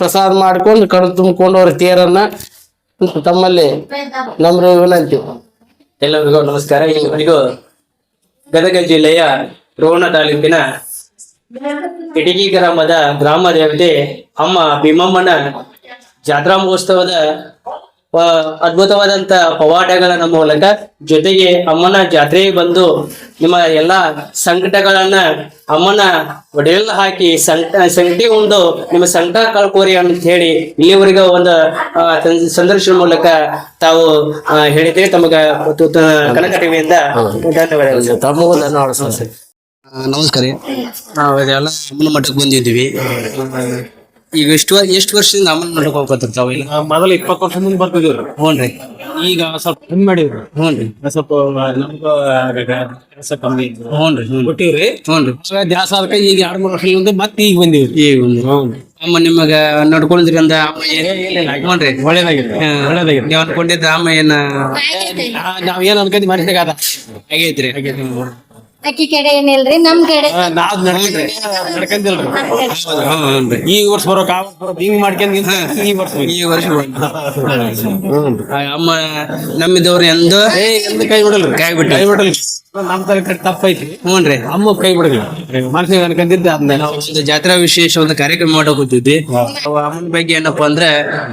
ಪ್ರಸಾದ ಮಾಡ್ಕೊಂಡು ಕಣ್ಣು ತುಂಬಿಕೊಂಡು ಅವ್ರ ತೇರನ್ನ ತಮ್ಮಲ್ಲಿ ನಮ್ರ ವಿನಂತಿ. ಎಲ್ಲರಿಗೂ ನಮಸ್ಕಾರ. ಎಲ್ಲರಿಗೂ ಗದಗ ಜಿಲ್ಲೆಯ ರೋಣ ತಾಲೂಕಿನ ಕಿಟಕಿ ಗ್ರಾಮದ ಗ್ರಾಮ ದೇವತೆ ಅಮ್ಮ ಭೀಮಮ್ಮನ ಜಾತ್ರಾ ಮಹೋತ್ಸವದ ಅದ್ಭುತವಾದಂತ ಪವಾಡಗಳ ಮೂಲಕ ಜೊತೆಗೆ ಅಮ್ಮನ ಜಾತ್ರೆಗೆ ಬಂದು ನಿಮ್ಮ ಎಲ್ಲಾ ಸಂಕಟಗಳನ್ನ ಅಮ್ಮನ ಒಡೆಯಲ್ಲ ಹಾಕಿ ಸಂಕಟ ಸಂಕಟಿ ಉಂಡು ನಿಮ್ಮ ಸಂಕಟ ಕಳ್ಕೋರಿ ಅಂತ ಹೇಳಿ ಇಲ್ಲಿವರೆಗೂ ಒಂದು ಸಂದರ್ಶನ ಮೂಲಕ ತಾವು ಹೇಳಿದ್ರೆ ತಮಗ ಕನಕ ಟಿವಿಯಿಂದ ಧನ್ಯವಾದಗಳು. ನಮಸ್ಕಾರ. ನಾವು ಇದೆಲ್ಲ ಅಮ್ಮನ ಮಠಕ್ಕೆ ಬಂದಿದ್ದೀವಿ. ಈಗ ಎಷ್ಟು ಎಷ್ಟು ವರ್ಷದಿಂದ ಅಮ್ಮನ ಮಠಕ್ಕೆ ಹೋಗ್ಕೊತಿರ್ತಾವ ಇಲ್ಲ ಮೊದಲು ಇಪ್ಪತ್ತು ವರ್ಷ ಮುಂದೆ ಬರ್ತಿದ್ವಿ ಹ್ಞೂನ್ರಿ ಈಗ ಸ್ವಲ್ಪ ಕಮ್ಮಿ ಮಾಡಿವ್ರಿ ಹ್ಞೂನ್ರಿ ಸ್ವಲ್ಪ ನಮ್ಗೂ ಕೆಲಸ ಕಮ್ಮಿ ಹ್ಞೂ ರೀ ಹ್ಞೂ ಆಗ ದ್ಯಾಸ ಅದಕ್ಕೆ ಈಗ ಎರಡು ಮೂರು ವರ್ಷದಿಂದ ಮತ್ತೆ ಈಗ ಬಂದಿವ್ರಿ. ಈಗ ಒಂದು ಅಮ್ಮ ನಿಮಗ ನಡ್ಕೊಂಡಿದ್ರಿ ಅಂದ ಅಮ್ಮ ಒಳ್ಳೇದಾಗಿತ್ತು ಒಳ್ಳೇದಾಗಿತ್ತು ನೀವು ಅನ್ಕೊಂಡಿದ್ದ ಅಮ್ಮ ಏನ? ನಾವ್ ಏನ್ ಅನ್ಕೊಂಡಿ ಅದ ಆಗೈತ್ರಿ ಅಕ್ಕಿ ಕಡೆ ಏನಿಲ್ರಿ? ನಮ್ ಕಡೆ. ಆ, ನಾವ್ ನಡ್ಕೊಂಡ್ರಿ ನಡ್ಕೊಂದಿಲ್ರಿ. ಹ್ಞೂನ್ರಿ ಈ ವರ್ಷ ಬರೋಕ್ ಆ ವರ್ಷ ಬರೋಕ್ ಹಿಂಗ್ ಮಾಡ್ಕೊಂಡ್ ಈ ವರ್ಷ. ಈ ಅಮ್ಮ ನಮ್ಮಿದವ್ರ ಎಂದು ಏ ಕೈ ಬಿಡಲ್ರಿ. ಕೈ ಬಿಡ್ಲಿ. ಕೈ ಬಿಡಲ್ರಿ. ನಮ್ ತರ ಕಡೆ ತಪ್ಪೈತಿ. ಹ್ಞೂನ್ರಿ ಅಮ್ಮ ಕೈ ಬಿಡಲ್ಲ. ಮನಸ್ಸಿಗೆ ಅನ್ಕೊಂಡಿದ್ದೆ ಅದನ್ನ ಒಂದು ಜಾತ್ರಾ ವಿಶೇಷ ಒಂದು ಕಾರ್ಯಕ್ರಮ ಮಾಡಕ್ ಹೋಗ್ತಿದ್ವಿ. ಅವ ಅಮ್ಮನ ಬಗ್ಗೆ ಏನಪ್ಪಾ ಅಂದ್ರೆ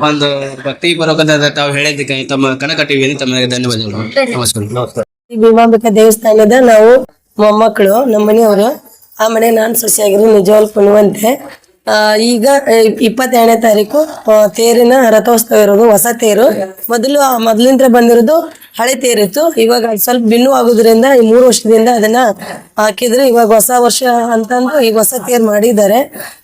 ಒಂದು ಭಕ್ತಿ ಬರೋಕಂತ ತಾವು ಹೇಳಿದ್ದಕ್ಕೆ ತಮ್ಮ ಕನಕ ಟಿವಿಯಲ್ಲಿ ತಮ್ಮ ಧನ್ಯವಾದಗಳು. ನಮಸ್ಕಾರ. ಈ ಭೀಮಾಂಬಿಕಾ ದೇವಸ್ಥಾನದ ನಾವು ಮೊಮ್ಮಕ್ಕಳು, ನಮ್ಮ ಮನೆಯವರು. ಆ ಮನೆ ನಾನು ಸೊಸೆಯಾಗಿರೋ ನಿಜವಾಗ್ ಪುಣ್ಯವಂತೆ. ಈಗ ಇಪ್ಪತ್ತೆರಡನೇ ತಾರೀಕು ತೇರಿನ ರಥೋತ್ಸವ ಇರೋದು ಹೊಸ ತೇರು. ಮೊದಲು ಮೊದಲಿಂದ ಬಂದಿರೋದು ಹಳೆ ತೇರಿತ್ತು. ಇವಾಗ ಸ್ವಲ್ಪ ಬಿನ್ನು ಆಗೋದ್ರಿಂದ ಈ ಮೂರು ವರ್ಷದಿಂದ ಅದನ್ನ ಹಾಕಿದ್ರೆ. ಇವಾಗ ಹೊಸ ವರ್ಷ ಅಂತಂದು ಈಗ ಹೊಸ ತೇರ್ ಮಾಡಿದ್ದಾರೆ.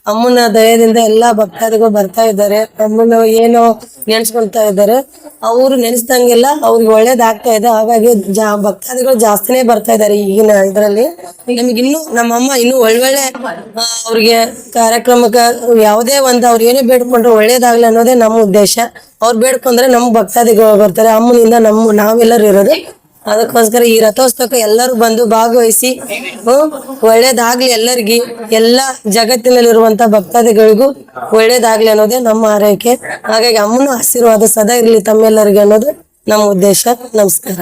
ಅಮ್ಮನ ದಯದಿಂದ ಎಲ್ಲಾ ಭಕ್ತಾದಿಗಳು ಬರ್ತಾ ಇದ್ದಾರೆ. ಅಮ್ಮನ ಏನೋ ನೆನ್ಸ್ಕೊಳ್ತಾ ಇದ್ದಾರೆ. ಅವ್ರು ನೆನೆಸ್ದಂಗೆಲ್ಲ ಅವ್ರಿಗೆ ಒಳ್ಳೇದಾಗ್ತಾ ಇದೆ. ಹಾಗಾಗಿ ಜಾ ಭಕ್ತಾದಿಗಳು ಜಾಸ್ತಿನೇ ಬರ್ತಾ ಇದ್ದಾರೆ ಈಗಿನ ಇದರಲ್ಲಿ. ನಮ್ಗೆ ಇನ್ನು ನಮ್ಮಮ್ಮ ಇನ್ನು ಒಳ್ಳೊಳ್ಳೆ ಅವ್ರಿಗೆ ಕಾರ್ಯಕ್ರಮಕ್ಕೆ ಯಾವುದೇ ಒಂದು ಅವ್ರು ಏನೇ ಬೇಡ್ಕೊಂಡ್ರೆ ಒಳ್ಳೇದಾಗ್ಲಿ ಅನ್ನೋದೇ ನಮ್ಮ ಉದ್ದೇಶ. ಅವ್ರು ಬೇಡ್ಕೊಂಡ್ರೆ ನಮ್ಮ ಭಕ್ತಾದಿಗಳು ಬರ್ತಾರೆ, ಅಮ್ಮನಿಂದ ನಮ್ಮ ನಾವೆಲ್ಲರೂ ಇರೋದು. ಅದಕ್ಕೋಸ್ಕರ ಈ ರಥೋತ್ಸವಕ್ಕೆ ಎಲ್ಲರೂ ಬಂದು ಭಾಗವಹಿಸಿ ಒಳ್ಳೇದಾಗ್ಲಿ ಎಲ್ಲರಿಗಿ, ಎಲ್ಲ ಜಗತ್ತಿನಲ್ಲಿರುವಂತ ಭಕ್ತಾದಿಗಳಿಗೂ ಒಳ್ಳೇದಾಗ್ಲಿ ಅನ್ನೋದೇ ನಮ್ಮ ಆರೈಕೆ ಹಾಗಾಗಿ ಅಮ್ಮನ ಆಶೀರ್ವಾದ ಸದಾ ಇರಲಿ ತಮ್ಮೆಲ್ಲರಿಗೆ ಅನ್ನೋದು. ನಮ್ಮ ಉದ್ದೇಶ, ನಮಸ್ಕಾರ.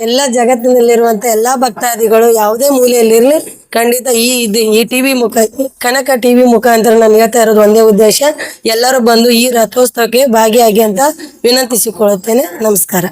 ಎಲ್ಲ ಜಗತ್ತಿನಲ್ಲಿರುವಂತ ಎಲ್ಲಾ ಭಕ್ತಾದಿಗಳು ಯಾವುದೇ ಮೂಲೆಯಲ್ಲಿರ್ಲಿ, ಖಂಡಿತ ಈ ಇದು, ಈ ಟಿವಿ ಮುಖ, ಕನಕ ಟಿವಿ ಮುಖಾಂತರ ನಾನು ಹೇಳ್ತಾ ಇರೋದು ಒಂದೇ ಉದ್ದೇಶ. ಎಲ್ಲರೂ ಬಂದು ಈ ರಥೋತ್ಸವಕ್ಕೆ ಭಾಗಿಯಾಗಿ ಅಂತ ವಿನಂತಿಸಿಕೊಳ್ಳುತ್ತೇನೆ. ನಮಸ್ಕಾರ.